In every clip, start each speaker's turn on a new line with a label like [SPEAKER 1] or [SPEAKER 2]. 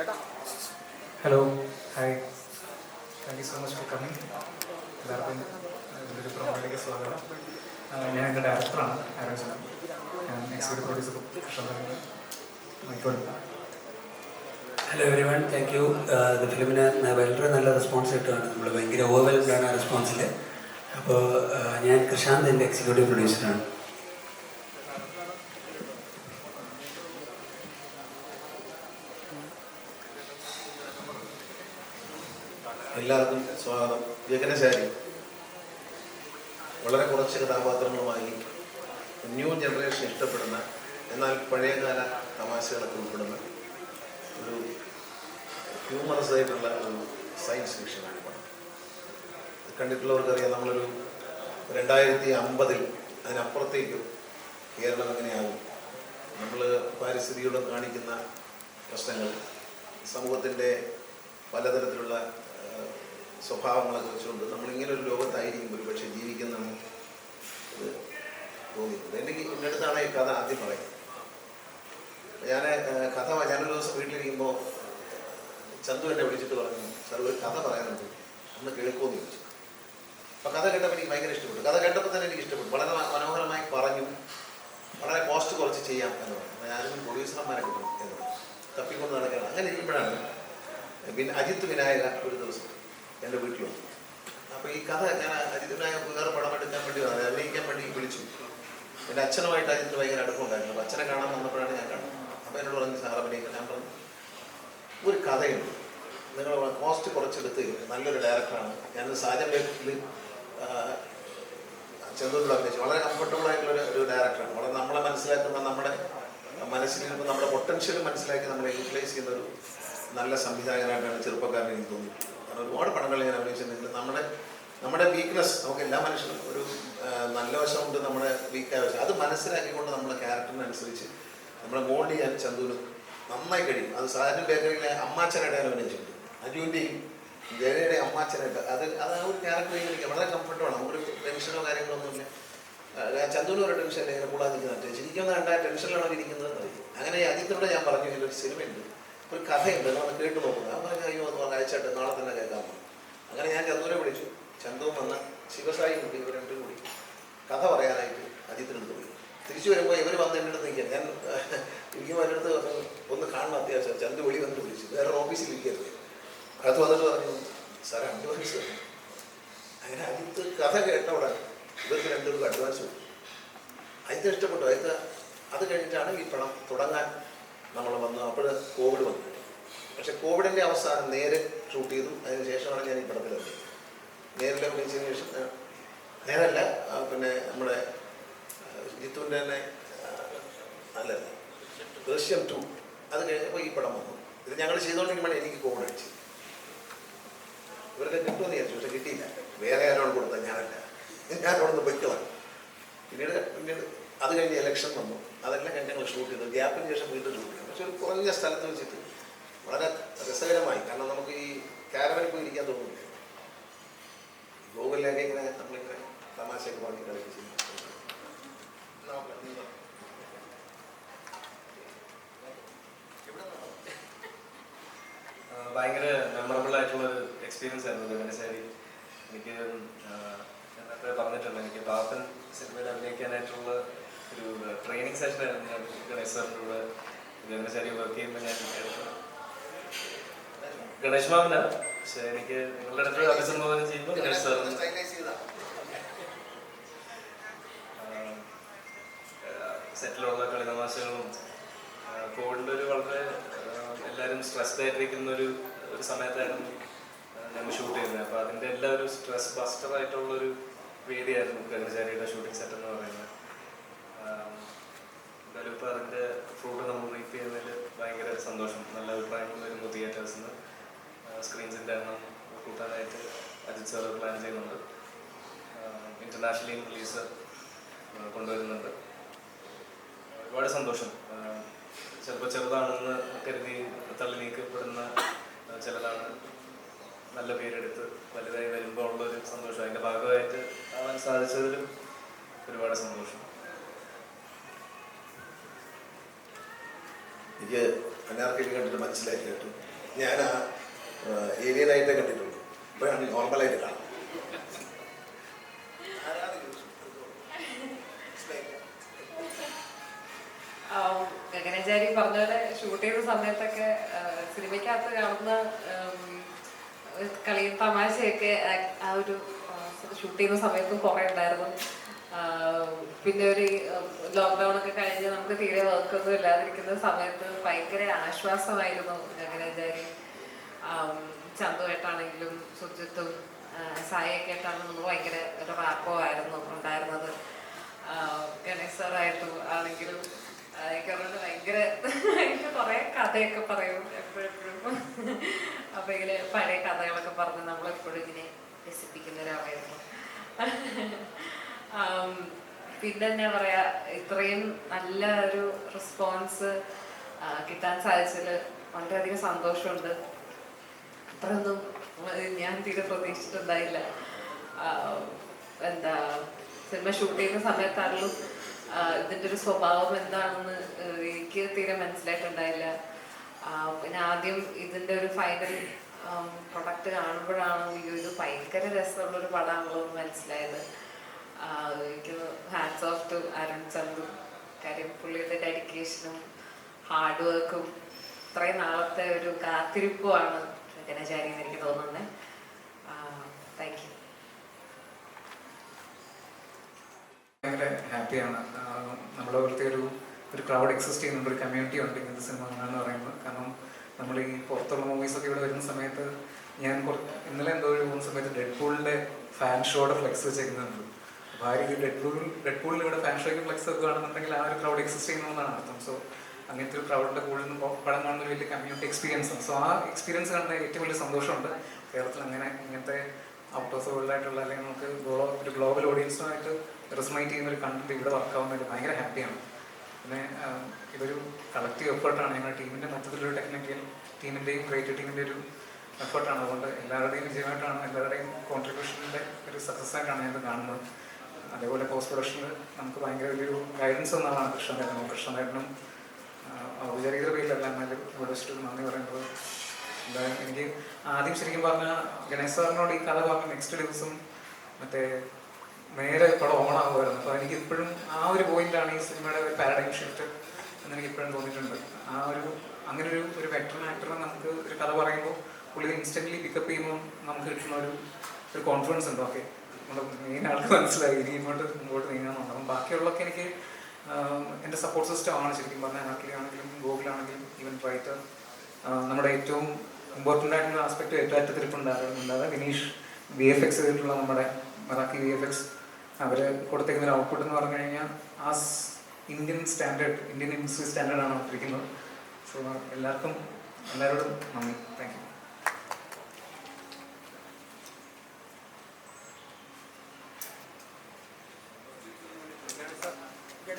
[SPEAKER 1] Hello hi thank you so much for coming എല്ലാവർക്കും എന്റെ ഒരു പ്രോഗ്രാമിലേക്ക് സ്വാഗതം ഞാൻ എന്റെ ഡയറക്ടറാണ് ആരോഗ്യ ഞാൻ executive producer Krishnan
[SPEAKER 2] hello everyone thank you ഇത് ഫിലിമിന് വളരെ നല്ല റെസ്പോൺസ് കിട്ടുകയാണ്. നമ്മൾ ഭയങ്കര ഓവർവെൽഡ് ആണ് ആ റെസ്പോൺസിൽ അപ്പോൾ ഞാൻ കൃഷാന്ത് എന്റെ എക്സിക്യൂട്ടീവ് പ്രൊഡ്യൂസറാണ്
[SPEAKER 3] എല്ലാവർക്കും സ്വാഗതം. ജഗനശാരി വളരെ കുറച്ച് കഥാപാത്രങ്ങളുമായി ന്യൂ ജനറേഷൻ ഇഷ്ടപ്പെടുന്ന എന്നാൽ പഴയകാല തമാശകളൊക്കെ ഉൾപ്പെടുന്ന ഒരു ഹ്യൂമറസ് ആയിട്ടുള്ള ഒരു സയൻസ് ഫിക്ഷൻ പടം. കണ്ടിട്ടുള്ളവർക്കറിയാം നമ്മളൊരു രണ്ടായിരത്തി അമ്പതിൽ അതിനപ്പുറത്തേക്ക് കേരളം എങ്ങനെയാകും? നമ്മൾ പാരിസ്ഥിതിയോട് കാണിക്കുന്ന പ്രശ്നങ്ങൾ സമൂഹത്തിന്റെ പലതരത്തിലുള്ള സ്വഭാവങ്ങളൊക്കെ വെച്ചുകൊണ്ട് നമ്മളിങ്ങനെ ഒരു ലോകത്തായിരിക്കും ഒരു പക്ഷേ ജീവിക്കുന്നതാണ് ഇത് തോന്നിയിട്ടുണ്ട്. എന്റെ എന്റെ അടുത്താണ് ഈ കഥ ആദ്യം പറയുന്നത്. ഞാൻ കഥ ഞാനൊരു ദിവസം വീട്ടിലിരിക്കുമ്പോൾ ചന്തു എന്നെ വിളിച്ചിട്ട് പറഞ്ഞു സാർ ഒരു കഥ പറയാനുണ്ട്. ഒന്ന് കേൾക്കുമെന്ന് ചോദിച്ചു. അപ്പോൾ കഥ കേട്ടപ്പോൾ എനിക്ക് ഭയങ്കര ഇഷ്ടപ്പെട്ടു. കഥ കേട്ടപ്പോൾ തന്നെ എനിക്ക് ഇഷ്ടപ്പെട്ടു. വളരെ മനോഹരമായി പറഞ്ഞു. വളരെ കോസ്റ്റ് കുറച്ച് ചെയ്യാം എന്ന് പറഞ്ഞു. ഞാനും പ്രൊഡ്യൂസർമാരെ കിട്ടും എന്ന് തപ്പിക്കൊണ്ട് നടക്കണം. അങ്ങനെ ഇരിക്കുമ്പോഴാണ് പിന്നെ വിനായക ഒരു ദിവസം എന്റെ വീട്ടിൽ വന്നു. അപ്പോൾ ഈ കഥ ഞാൻ അജിത്തിനായ വേറെ പടം എടുക്കാൻ വേണ്ടി വന്നത്. അഭിനയിക്കാൻ വേണ്ടി വിളിച്ചു. എന്റെ അച്ഛനുമായിട്ട് അജിത്തിന് ഭയങ്കര അടുപ്പമുണ്ടായിരുന്നു അപ്പോൾ അച്ഛനെ കാണാൻ വന്നപ്പോഴാണ് ഞാൻ കാണുന്നത് അപ്പോൾ എന്നോട് പറഞ്ഞു സാർ അഭിനയിക്കാൻ. ഞാൻ പറഞ്ഞു ഒരു കഥയുണ്ട്. നിങ്ങൾ കോസ്റ്റ് കുറച്ചെടുത്ത് നല്ലൊരു ഡയറക്ടറാണ് ഞാൻ സാജൻ ബേക്കിൽ ചെന്നൂരിൽ അഭിനയിച്ചു. വളരെ കംഫർട്ടബിൾ ആയിട്ടുള്ള ഒരു- ഡയറക്ടറാണ് വളരെ നമ്മളെ മനസ്സിലാക്കുന്ന നമ്മുടെ മനസ്സിലിരുമ്പോൾ നമ്മുടെ പൊട്ടൻഷ്യൽ മനസ്സിലാക്കി നമ്മളെ യൂട്ടിലൈസ് ചെയ്യുന്ന ഒരു നല്ല സംവിധായകനായിട്ടാണ് ചെറുപ്പക്കാരൻ എനിക്ക് തോന്നി കാരണം ഒരുപാട് പടങ്ങൾ ഞാൻ അഭിനയിച്ചിട്ടുണ്ട്. നമ്മുടെ നമ്മുടെ വീക്ക്നെസ് നമുക്ക് എല്ലാ മനുഷ്യനും ഒരു നല്ല വശമുണ്ട് നമ്മുടെ വീക്കായ വശം. അത് മനസ്സിലാക്കിക്കൊണ്ട് നമ്മുടെ ക്യാരക്ടറിനനുസരിച്ച് നമ്മുടെ മോൾഡ് ചെയ്യാൻ ചന്ദുവിന് നന്നായി കഴിയും. അത് സാധാരണ ബേക്കറിയിലെ അമ്മാച്ചനായിട്ട് ഞാൻ അഭിനയിച്ചിട്ടുണ്ട്. അജുവിന്റെയും ജയയുടെ അമ്മാച്ചനായിട്ട് അത് അത് ആ ഒരു ക്യാരക്ടർ എനിക്ക് വളരെ കംഫർട്ടബിളാണ് നമുക്കൊരു ടെൻഷനോ കാര്യങ്ങളോ ഒന്നുമില്ല ആ, ഒരു ടെൻഷൻ ഇങ്ങനെ കൂടാതിരിക്കുന്ന ചിരിക്കുന്ന കണ്ട ടെൻഷനിലാണ് ഇരിക്കുന്നത് എന്നറിയും അങ്ങനെ അജിത്തിനോട് ഞാൻ പറഞ്ഞു ഒരു സിനിമയുണ്ട് ഒരു കഥയുണ്ട്. നമ്മൾ കേട്ട് നോക്കുന്നത് അങ്ങനെ അയ്യോ എന്ന് പറഞ്ഞാൽ അയച്ചിട്ട് നാളെ തന്നെ കേൾക്കാൻ പറഞ്ഞു അങ്ങനെ ഞാൻ ചന്തുവിനെ വിളിച്ചു. ചന്തുവും വന്ന ശിവസായി കുട്ടി ഇവർ രണ്ടും കൂടി കഥ പറയാനായിട്ട് അജിത്തിനടുത്ത് പോയി. തിരിച്ചു വരുമ്പോൾ ഇവർ വന്ന് എന്റെ അടുത്ത് നിൽക്കുക ഞാൻ ഇരിക്കുമ്പോൾ എന്റെ അടുത്ത് ഒന്ന് കാണണം അത്യാവശ്യം. ചന്തു വെളി വന്നിട്ട് വിളിച്ചു. വേറെ ഓഫീസിൽ ഇരിക്കരുത് അത് വന്നിട്ട് പറഞ്ഞു സാറേ അഡ്വാൻസ് തരണം." അങ്ങനെ അജിത്ത് കഥ കേട്ട ഉടനെ ഇവർക്ക് രണ്ടുപേർക്ക് അഡ്വാൻസ് കൊടുത്തു. അജിത്ത് ഇഷ്ടപ്പെട്ടു. അജിത്ത് അത് കഴിഞ്ഞിട്ടാണ് ഈ പണം തുടങ്ങാൻ നമ്മൾ വന്നു. അപ്പോൾ കോവിഡ് വന്നു. പക്ഷെ കോവിഡിന്റെ അവസാനം നേരെ ഷൂട്ട് ചെയ്തു. അതിന് ശേഷമാണ് ഞാൻ ഈ പടത്തിലെത്തിയത് നേരിൽ അഭിനയിച്ചതിന് ശേഷം നേരല്ല പിന്നെ നമ്മുടെ ജിത്തുവിന്റെ തന്നെ അല്ല ദൃശ്യം ടു. അത് കഴിഞ്ഞപ്പോൾ ഈ പടം വന്നു. ഇത് ഞങ്ങൾ ചെയ്തുകൊണ്ടിരിക്കുമ്പോൾ എനിക്ക് കോവിഡ് അടിച്ചു ഇവർക്ക് കിട്ടുമെന്ന് വിചാരിച്ചു. പക്ഷെ കിട്ടിയില്ല. വേറെ ആരോട് കൊടുത്തത്. ഞാനല്ല. ഞാൻ അവിടെ നിന്ന് പൊയ്ക്കളാണ് പിന്നീട് പിന്നീട് അത് കഴിഞ്ഞ് ഇലക്ഷൻ വന്നു. അതെല്ലാം കഴിഞ്ഞ് ഞങ്ങൾ ഷൂട്ട് ചെയ്തു. ഗ്യാപ്പിന് ശേഷം വീണ്ടും ഷൂട്ട് ഒരു കുറഞ്ഞ സ്ഥലത്ത് വെച്ചിട്ട് വളരെ രസകരമായി. കാരണം നമുക്ക് ഈ കാരവനിൽ പോയി ഇരിക്കാൻ തോന്നുന്നില്ല. ഗൂഗിളിലൊക്കെ ഇങ്ങനെ നമ്മളിങ്ങനെ തമാശയൊക്കെ വാങ്ങി കളിച്ച്
[SPEAKER 4] ഭയങ്കര മെമ്മറബിൾ ആയിട്ടുള്ള ഒരു എക്സ്പീരിയൻസ് ആയിരുന്നു ദേവനശാരി എനിക്ക് നേരത്തെ പറഞ്ഞിട്ടുണ്ട് എനിക്ക് പാപ്പൻ സിനിമയിൽ അഭിനയിക്കാനായിട്ടുള്ള ഒരു ട്രെയിനിങ് സെഷൻ ആയിരുന്നു ഞാൻ ഗണേശ് സാറിന്റെ കൂടെ ഗഗനശാരി വർക്ക് ചെയ്യുമ്പോൾ ഞാൻ. ഗണേഷ് മാമനാ പക്ഷെ എനിക്ക് നിങ്ങളുടെ അടുത്ത് അഭിസംബോധന ചെയ്യുമ്പോൾ ഗണേഷ്
[SPEAKER 3] ചെയ്താ.
[SPEAKER 4] സെറ്റിലുള്ള കളിതമാശകളും കോവിഡിന്റെ ഒരു വളരെ എല്ലാവരും സ്ട്രെസ്ഡ് ആയിട്ടിരിക്കുന്ന ഒരു ഒരു സമയത്തായിരുന്നു ഞങ്ങൾ ഷൂട്ട് ചെയ്യുന്നത് അപ്പോൾ അതിന്റെ എല്ലാ ഒരു സ്ട്രെസ് ബസ്റ്റർ ആയിട്ടുള്ള ഒരു വേദിയായിരുന്നു ഗണേശാരിയുടെ ഷൂട്ടിംഗ് സെറ്റ് എന്ന് പറയുന്നത് ആ, എന്തായാലും ഇപ്പോൾ അതിന്റെ ഫ്രൂട്ട് നമ്മൾ റീപ്പ് ചെയ്യുന്നതിൽ ഭയങ്കര സന്തോഷം. നല്ല അഭിപ്രായങ്ങൾ വരുന്നു തിയേറ്റേഴ്സിൽ നിന്ന് സ്ക്രീൻസിന്റെ എണ്ണം കൂട്ടാനായിട്ട് അജിത് സാർ പ്ലാൻ ചെയ്യുന്നുണ്ട്. ഇന്റർനാഷണലി റിലീസ് കൊണ്ടുവരുന്നുണ്ട്. ഒരുപാട് സന്തോഷം. ചിലപ്പോൾ ചെറുതാണെന്ന് കരുതി തള്ളി നീക്കപ്പെടുന്ന ചിലതാണ് നല്ല പേരെടുത്ത് വലുതായി വരുമ്പോൾ ഉള്ളൊരു സന്തോഷം. അതിന്റെ ഭാഗമായിട്ട് ആവാൻ സാധിച്ചതിലും ഒരുപാട് സന്തോഷം.
[SPEAKER 3] എനിക്ക് അനാർക്കലി കണ്ടിട്ട് മനസ്സിലാക്കി കേട്ടു ഞാൻ ആ ഏലിയനായിട്ടേ കണ്ടിട്ടുള്ളൂ. ഇപ്പോഴാണ് നോർമലായിട്ട് കാണുന്നത്.
[SPEAKER 5] ഗഗനചാരി പറഞ്ഞ പോലെ ഷൂട്ട് ചെയ്യുന്ന സമയത്തൊക്കെ സിനിമയ്ക്കകത്ത് കാണുന്ന കളിയും തമാശയൊക്കെ ആ- ഒരു ഷൂട്ട് ചെയ്യുന്ന സമയത്തും കുറേ ഉണ്ടായിരുന്നു. പിന്നെ ഒരു ലോക്ക്ഡൗൺ ഒക്കെ കഴിഞ്ഞ് നമുക്ക് തീരെ വർക്കൊന്നും ഇല്ലാതിരിക്കുന്ന സമയത്ത് ഭയങ്കര ആശ്വാസമായിരുന്നു ഗഗനചാരി ചന്തുവായിട്ടാണെങ്കിലും സുജിത്തും സായൊക്കെ ആയിട്ടാണെങ്കിലും നമ്മൾ ഭയങ്കര ഒരു റാപ്പോ ആയിരുന്നു ഉണ്ടായിരുന്നത് ഗണേശ് സാറായിട്ടും ആണെങ്കിലും എനിക്ക് ഭയങ്കര എനിക്ക് കുറെ കഥയൊക്കെ പറയും എപ്പോഴെപ്പോഴും. അപ്പൊ ഇങ്ങനെ പഴയ കഥകളൊക്കെ പറഞ്ഞ് നമ്മളെപ്പോഴും ഇങ്ങനെ രസിപ്പിക്കുന്ന ഒരാളായിരുന്നു പിന്നെ എന്നാ പറയാ ഇത്രയും നല്ല ഒരു റെസ്പോൺസ് കിട്ടാൻ സാധിച്ചതിൽ വളരെയധികം സന്തോഷമുണ്ട്. അത്രയൊന്നും ഞാൻ തീരെ പ്രതീക്ഷിച്ചിട്ടുണ്ടായില്ല. എന്താ സിനിമ ഷൂട്ട് ചെയ്യുന്ന സമയത്താണെങ്കിലും ഇതിന്റെ ഒരു സ്വഭാവം എന്താണെന്ന് എനിക്ക് തീരെ മനസ്സിലായിട്ടുണ്ടായില്ല. പിന്നെ ആദ്യം ഇതിന്റെ ഒരു ഫൈനൽ പ്രൊഡക്റ്റ് കാണുമ്പോഴാണ് അയ്യോ ഒരു ഭയങ്കര രസമുള്ളൊരു പടമാണല്ലോ എന്ന് മനസ്സിലായത്. എനിക്ക് hats off to Arun Chandu. കാര്യം പുള്ളിയുടെ ഡെഡിക്കേഷനും ഹാർഡ് വർക്കും ഇത്രയും നാളത്തെ ഒരു കാത്തിരിപ്പുമാണ് ഗണചാരി എന്ന് എനിക്ക് തോന്നുന്നത് താങ്ക് യു
[SPEAKER 1] ഭയങ്കര ഹാപ്പിയാണ് നമ്മളെ പോലത്തെ ഒരു ഒരു ക്രൗഡ് എക്സിസ്റ്റ് ചെയ്യുന്നുണ്ട് ഒരു കമ്മ്യൂണിറ്റി ഉണ്ട് ഇങ്ങനത്തെ സിനിമ എന്ന് പറയുന്നത് കാരണം നമ്മൾ ഈ പുറത്തുള്ള മൂവീസൊക്കെ ഇവിടെ വരുന്ന സമയത്ത് ഞാൻ ഇന്നലെ എന്തോ ഒരു പോകുന്ന സമയത്ത് ഡെഡ് പൂളിന്റെ ഫാൻ ഷോയുടെ ഫ്ലെക്സ് വെച്ചേക്കുന്നുണ്ട് അപ്പോൾ ആ രീതി ഡെഡ് പൂൾ പൂളിൽ ഇവിടെ ഫാൻ ഷോയ്ക്ക് ഫ്ലെക്സ് വെക്കുകയാണെന്നുണ്ടെങ്കിൽ ആ ഒരു ക്രൗഡ് എക്സിസ്റ്റ് ചെയ്യുന്നതാണ് അർത്ഥം. സോ അങ്ങനത്തെ ഒരു ക്രൗഡിന്റെ കൂടെ നിന്ന് പടം കാണുന്ന വലിയ കമ്മ്യൂണിറ്റി എക്സ്പീരിയൻസ് ആണ്. സോ ആ എക്സ്പീരിയൻസ് കണ്ട ഏറ്റവും വലിയ സന്തോഷമുണ്ട്. കേരളത്തിൽ അങ്ങനെ ഇങ്ങനത്തെ ഔട്ട് ഓഫ് വേൾഡ് ആയിട്ടുള്ള അല്ലെങ്കിൽ നമുക്ക് ഒരു ഗ്ലോബൽ ഓഡിയൻസുമായിട്ട് റെസ്മൈറ്റ് ചെയ്യുന്ന ഒരു കണ്ടന്റ് ഇവിടെ വർക്ക് വർക്കാവുന്നതിൽ ഭയങ്കര ഹാപ്പിയാണ് പിന്നെ ഇതൊരു കളക്റ്റീവ് എഫേർട്ടാണ് ഞങ്ങളുടെ ടീമിന്റെ മൊത്തത്തിലൊരു ടെക്നിക്കൽ ടീമിന്റെയും ക്രിയേറ്റീവ് ടീമിന്റെ ഒരു എഫേർട്ടാണ് അതുകൊണ്ട് എല്ലാവരുടെയും വിജയമായിട്ടാണ് എല്ലാവരുടെയും കോൺട്രിബ്യൂഷന്റെ ഒരു സക്സസ് ആയിട്ടാണ് കാണുന്നത്. അതേപോലെ പോസ്റ്റ് പ്രൊഡക്ഷനിൽ നമുക്ക് ഭയങ്കര വലിയൊരു ഗൈഡൻസ് എന്നാണ് കൃഷ്ണനേട്ടനും. ആഹ്, ഔപചാരിക പേരിലല്ല എന്നാലും നന്ദി പറയുന്നത്. എന്തായാലും എനിക്ക് ആദ്യം ശരിക്കും പറഞ്ഞ ഗണേശ് സാറിനോട് ഈ കഥ പറഞ്ഞ നെക്സ്റ്റ് ദിവസം മറ്റേ നേരെ പടം ഓണാകുമായിരുന്നു അപ്പോൾ എനിക്ക് ഇപ്പോഴും ആ ഒരു പോയിന്റാണ് ഈ സിനിമയുടെ ഒരു പാരഡൈം ഷിഫ്റ്റ് എന്ന് എനിക്ക് ഇപ്പോഴും തോന്നിയിട്ടുണ്ട്. ആ ഒരു അങ്ങനെ ഒരു ഒരു വെറ്ററൻ ആക്ടറെ നമുക്ക് ഒരു കഥ പറയുമ്പോൾ പുള്ളി ഇൻസ്റ്റന്റ് പിക്കപ്പ് ചെയ്യുമ്പോൾ നമുക്ക് കിട്ടുന്ന ഒരു ഒരു കോൺഫിഡൻസ് ഉണ്ട്. ഓക്കെ മെയിൻ ആൾക്ക് മനസ്സിലായി. ഇനി ഇങ്ങോട്ട് മുമ്പോട്ട് നീങ്ങാന്നുണ്ട് അപ്പം ബാക്കിയുള്ളതൊക്കെ എനിക്ക് എന്റെ സപ്പോർട്ട് സിസ്റ്റം ആണ് ശരിക്കും പറഞ്ഞാൽ ആണെങ്കിലും ഗോകുലാണെങ്കിലും ഈവൻ റൈറ്റർ നമ്മുടെ ഏറ്റവും ഇമ്പോർട്ടന്റ് ആയിട്ടുള്ള ആസ്പെക്ട് ഏറ്റവും അറ്റത്തിരിപ്പുണ്ടാകുന്നുണ്ടാകുക വിനീഷ് വി എഫ് എക്സ് ചെയ്തിട്ടുള്ള നമ്മുടെ മറാക്കി വി എഫ് എക്സ് അവർ കൊടുത്തേക്കുന്ന ഒരു ഔട്ട്പുട്ട് എന്ന് പറഞ്ഞു കഴിഞ്ഞാൽ ആ ഇന്ത്യൻ സ്റ്റാൻഡേർഡ് ഇന്ത്യൻ ഇൻഡസ്ട്രി സ്റ്റാൻഡേർഡാണ് കൊടുത്തിരിക്കുന്നത്. സോ എല്ലാവർക്കും എല്ലാവരോടും നന്ദി. താങ്ക് യു
[SPEAKER 6] ഗണേഷ് സർ ഇവിടെ വരൂ. ഗണേഷ് സർ ആ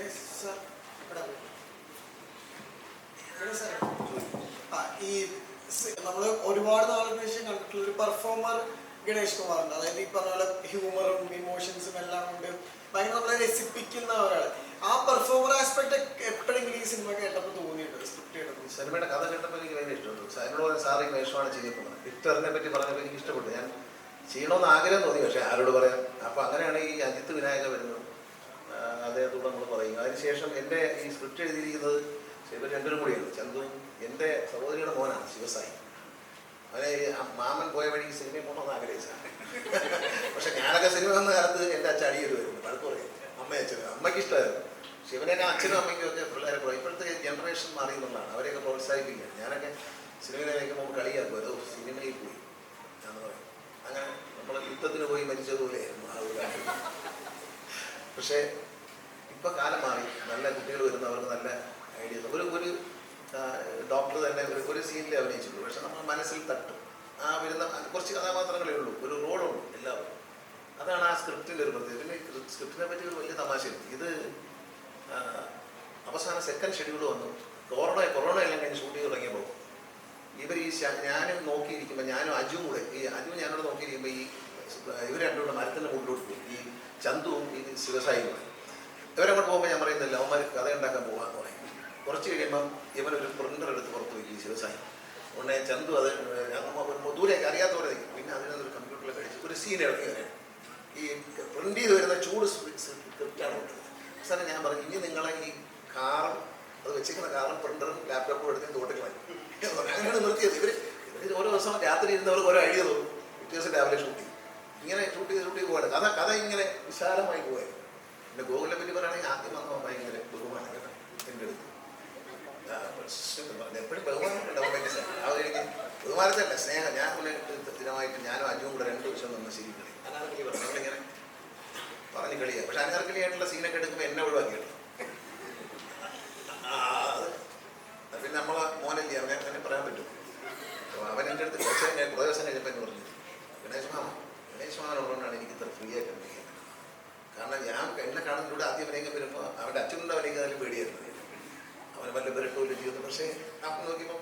[SPEAKER 6] നമ്മൾ ഒരുപാട് നാളുകൾക്ക് ശേഷം കണ്ടിട്ടുള്ള ഒരു പെർഫോമർ ഗണേഷ് കുമാറുണ്ട്. അതായത് ഈ പറഞ്ഞ പോലെ ഹ്യൂമറും ഇമോഷൻസും എല്ലാം കൊണ്ട് ഭയങ്കര നമ്മളെ രസിപ്പിക്കുന്ന ഒരാൾ ആ പെർഫോമർ ആസ്പെക്ട് എപ്പോഴെങ്കിലും ഈ സിനിമ കേട്ടപ്പോൾ തോന്നിയിട്ടുണ്ട്? സ്ക്രിപ്റ്റ് കേട്ടപ്പോൾ?
[SPEAKER 3] സിനിമയുടെ കഥ കേട്ടപ്പോൾ എനിക്ക് ഭയങ്കര ഇഷ്ടപ്പെട്ടു സാറിനോട് സാറ് ഗണേഷമാണ് ചെയ്യപ്പെടുന്നത്. ഹിറ്ററിനെ പറ്റി പറഞ്ഞപ്പോൾ എനിക്ക് ഇഷ്ടപ്പെട്ടു. ഞാൻ ചെയ്യണമെന്ന് ആഗ്രഹം തോന്നി പക്ഷേ ആരോട് പറയാം? അപ്പോൾ അങ്ങനെയാണ് ഈ അജിത്ത് വിനായക വരുന്നത്. അദ്ദേഹത്തോട് നമ്മൾ പറയും അതിനുശേഷം എന്റെ ഈ സ്ക്രിപ്റ്റ് എഴുതിയിരിക്കുന്നത് ഇവർ രണ്ടുപേരും കൂടിയാണ്. ചന്തു എന്റെ സഹോദരിയുടെ മോനാണ് ശിവസായി. അവനെ മാമൻ പോയ വഴി ഈ സിനിമയിൽ പോകണമെന്ന് ആഗ്രഹിച്ചാണ് പക്ഷെ ഞാനൊക്കെ സിനിമ വന്ന കാലത്ത് എന്റെ അച്ഛൻ അടി വരുമായിരുന്നു പഴക്ക് പറയും അമ്മ അച്ഛനും. അമ്മയ്ക്ക് ഇഷ്ടമായിരുന്നു. ശിവനെ അച്ഛനും അമ്മയ്ക്കും ഒക്കെ പിള്ളേരെ പോയി ഇപ്പോഴത്തെ ജനറേഷൻ മാറി എന്നുള്ളതാണ് അവരെയൊക്കെ പ്രോത്സാഹിപ്പിക്കുകയാണ് ഞാനൊക്കെ സിനിമയിലേക്ക് പോകുമ്പോൾ കളിയാക്കുമല്ലോ സിനിമയിൽ പോയി. എന്ന് പറയും അങ്ങനെ നമ്മൾ യുദ്ധത്തിന് പോയി മരിച്ചതുപോലെയായിരുന്നു ആ ഒരു പക്ഷേ ഇപ്പൊ കാലം മാറി നല്ല കുട്ടികൾ വരുന്ന അവർക്ക് നല്ല ഐഡിയ ഒരു ഒരു ഡോക്ടർ തന്നെ ഒരു ഒരു സീനിൽ അഭിനയിച്ചുള്ളൂ പക്ഷെ നമ്മൾ മനസ്സിൽ തട്ടും. ആ വരുന്ന കുറച്ച് കഥാപാത്രങ്ങളേ ഉള്ളൂ. ഒരു റോളുള്ളൂ എല്ലാവരും അതാണ് ആ സ്ക്രിപ്റ്റിന്റെ ഒരു പ്രത്യേകത. പിന്നെ സ്ക്രിപ്റ്റിനെ പറ്റി ഒരു വലിയ തമാശയുണ്ട്. ഇത് അവസാനം സെക്കൻഡ് ഷെഡ്യൂൾ വന്നു. കൊറോണ കൊറോണ എല്ലാം കഴിഞ്ഞ് ഷൂട്ടിംഗ് തുടങ്ങിയപ്പോൾ ഇവർ ഈ ഞാനും നോക്കിയിരിക്കുമ്പോൾ ഞാനും അജുവും കൂടെ ഈ അജു ഞാനോട് നോക്കിയിരിക്കുമ്പോൾ ഈ ഇവർ രണ്ടുകൂടെ മരത്തിന്റെ മുകളിലോട്ട് പോയി. ഈ ചന്തുവും ഈ ശിവസായിയും കൂടെ. ഇവരങ്ങോട്ട് പോകുമ്പോൾ ഞാൻ പറയുന്നില്ല അവന്മാർ കഥ ഉണ്ടാക്കാൻ പോകാന്ന് പറയും. കുറച്ച് കഴിയുമ്പം ഇവനൊരു പ്രിന്റർ എടുത്ത് പുറത്ത് വയ്ക്കും ശിവസായി. ഉടനെ ചന്തു അത് ദൂരേക്ക് അറിയാത്തവരെ നിൽക്കും. പിന്നെ അതിനകത്തൊരു കമ്പ്യൂട്ടറിൽ കഴിച്ച് ഒരു സീൻ ഇറങ്ങി ഈ പ്രിന്റ് ചെയ്ത് വരുന്ന ചൂട് സ്ക്രിപ്റ്റാണ് കൊണ്ടത് ഞാൻ പറഞ്ഞു ഇനി നിങ്ങളെ ഈ കാറും അത് വെച്ചിരിക്കുന്ന കാറും പ്രിന്ററും ലാപ്ടോപ്പും എടുത്ത് തോട്ടിൽ അങ്ങനെയാണ് നിർത്തിയത്. ഇവർ ഇവർ ഓരോ ദിവസം രാത്രി ഇരുന്നവർക്ക് ഓരോ ഐഡിയ തോന്നും. പിറ്റേ ദിവസം രാവിലെ ഷൂട്ട് ചെയ്യും. ഇങ്ങനെ ഷൂട്ട് ചെയ്ത് ഷൂട്ട് ചെയ്ത് പോവാണ്. കഥ കഥ ഇങ്ങനെ വിശാലമായി പോയത് പിന്നെ ഗോകുലിനെ പറ്റി പറയുകയാണെങ്കിൽ ആദ്യം വന്നപ്പോൾ ഭയങ്കര ബഹുമാനം കേട്ടോ എന്റെ അടുത്ത്. എപ്പോഴും ബഹുമാനമുണ്ടാവും എനിക്ക് ബഹുമാനത്തല്ല സ്നേഹം. ഞാൻ സ്ഥിരമായിട്ട് ഞാനും അജുവും കൂടെ രണ്ട് ദിവസം നിന്ന് ശരി കളി. അനാർക്കലി പറഞ്ഞു കളിയാ. പറഞ്ഞ് കളിയാണ് പക്ഷെ അനാർക്കലിയായിട്ടുള്ള സീനൊക്കെ എടുക്കുമ്പോൾ എന്നെ ഒഴിവാക്കി കിട്ടും പിന്നെ നമ്മളെ മോനല്ലേ അവനെ തന്നെ പറയാൻ പറ്റും. അവൻ എന്റെ അടുത്ത് കുറച്ച് കഴിഞ്ഞാൽ കുറേ ദിവസം കഴിഞ്ഞപ്പോൾ എന്നെ പറഞ്ഞു ഗണേശ് മാമ ഗണേശ് മാമനുള്ളതുകൊണ്ടാണ് എനിക്ക് ഇത്ര ഫ്രീ ആയിട്ട് കാരണം ഞാൻ എന്നെ കാണുന്നതിലൂടെ ആദ്യം അഭിനയിക്കാൻ വരുമ്പോൾ അവരുടെ അച്ഛനുണ്ട് അഭിനയിക്കുന്നതിലും പേടിയായിരുന്നു. അവൻ വല്ല പെരട്ടൂല്ല ജീവിതം പക്ഷേ അപ്പം നോക്കിയപ്പോൾ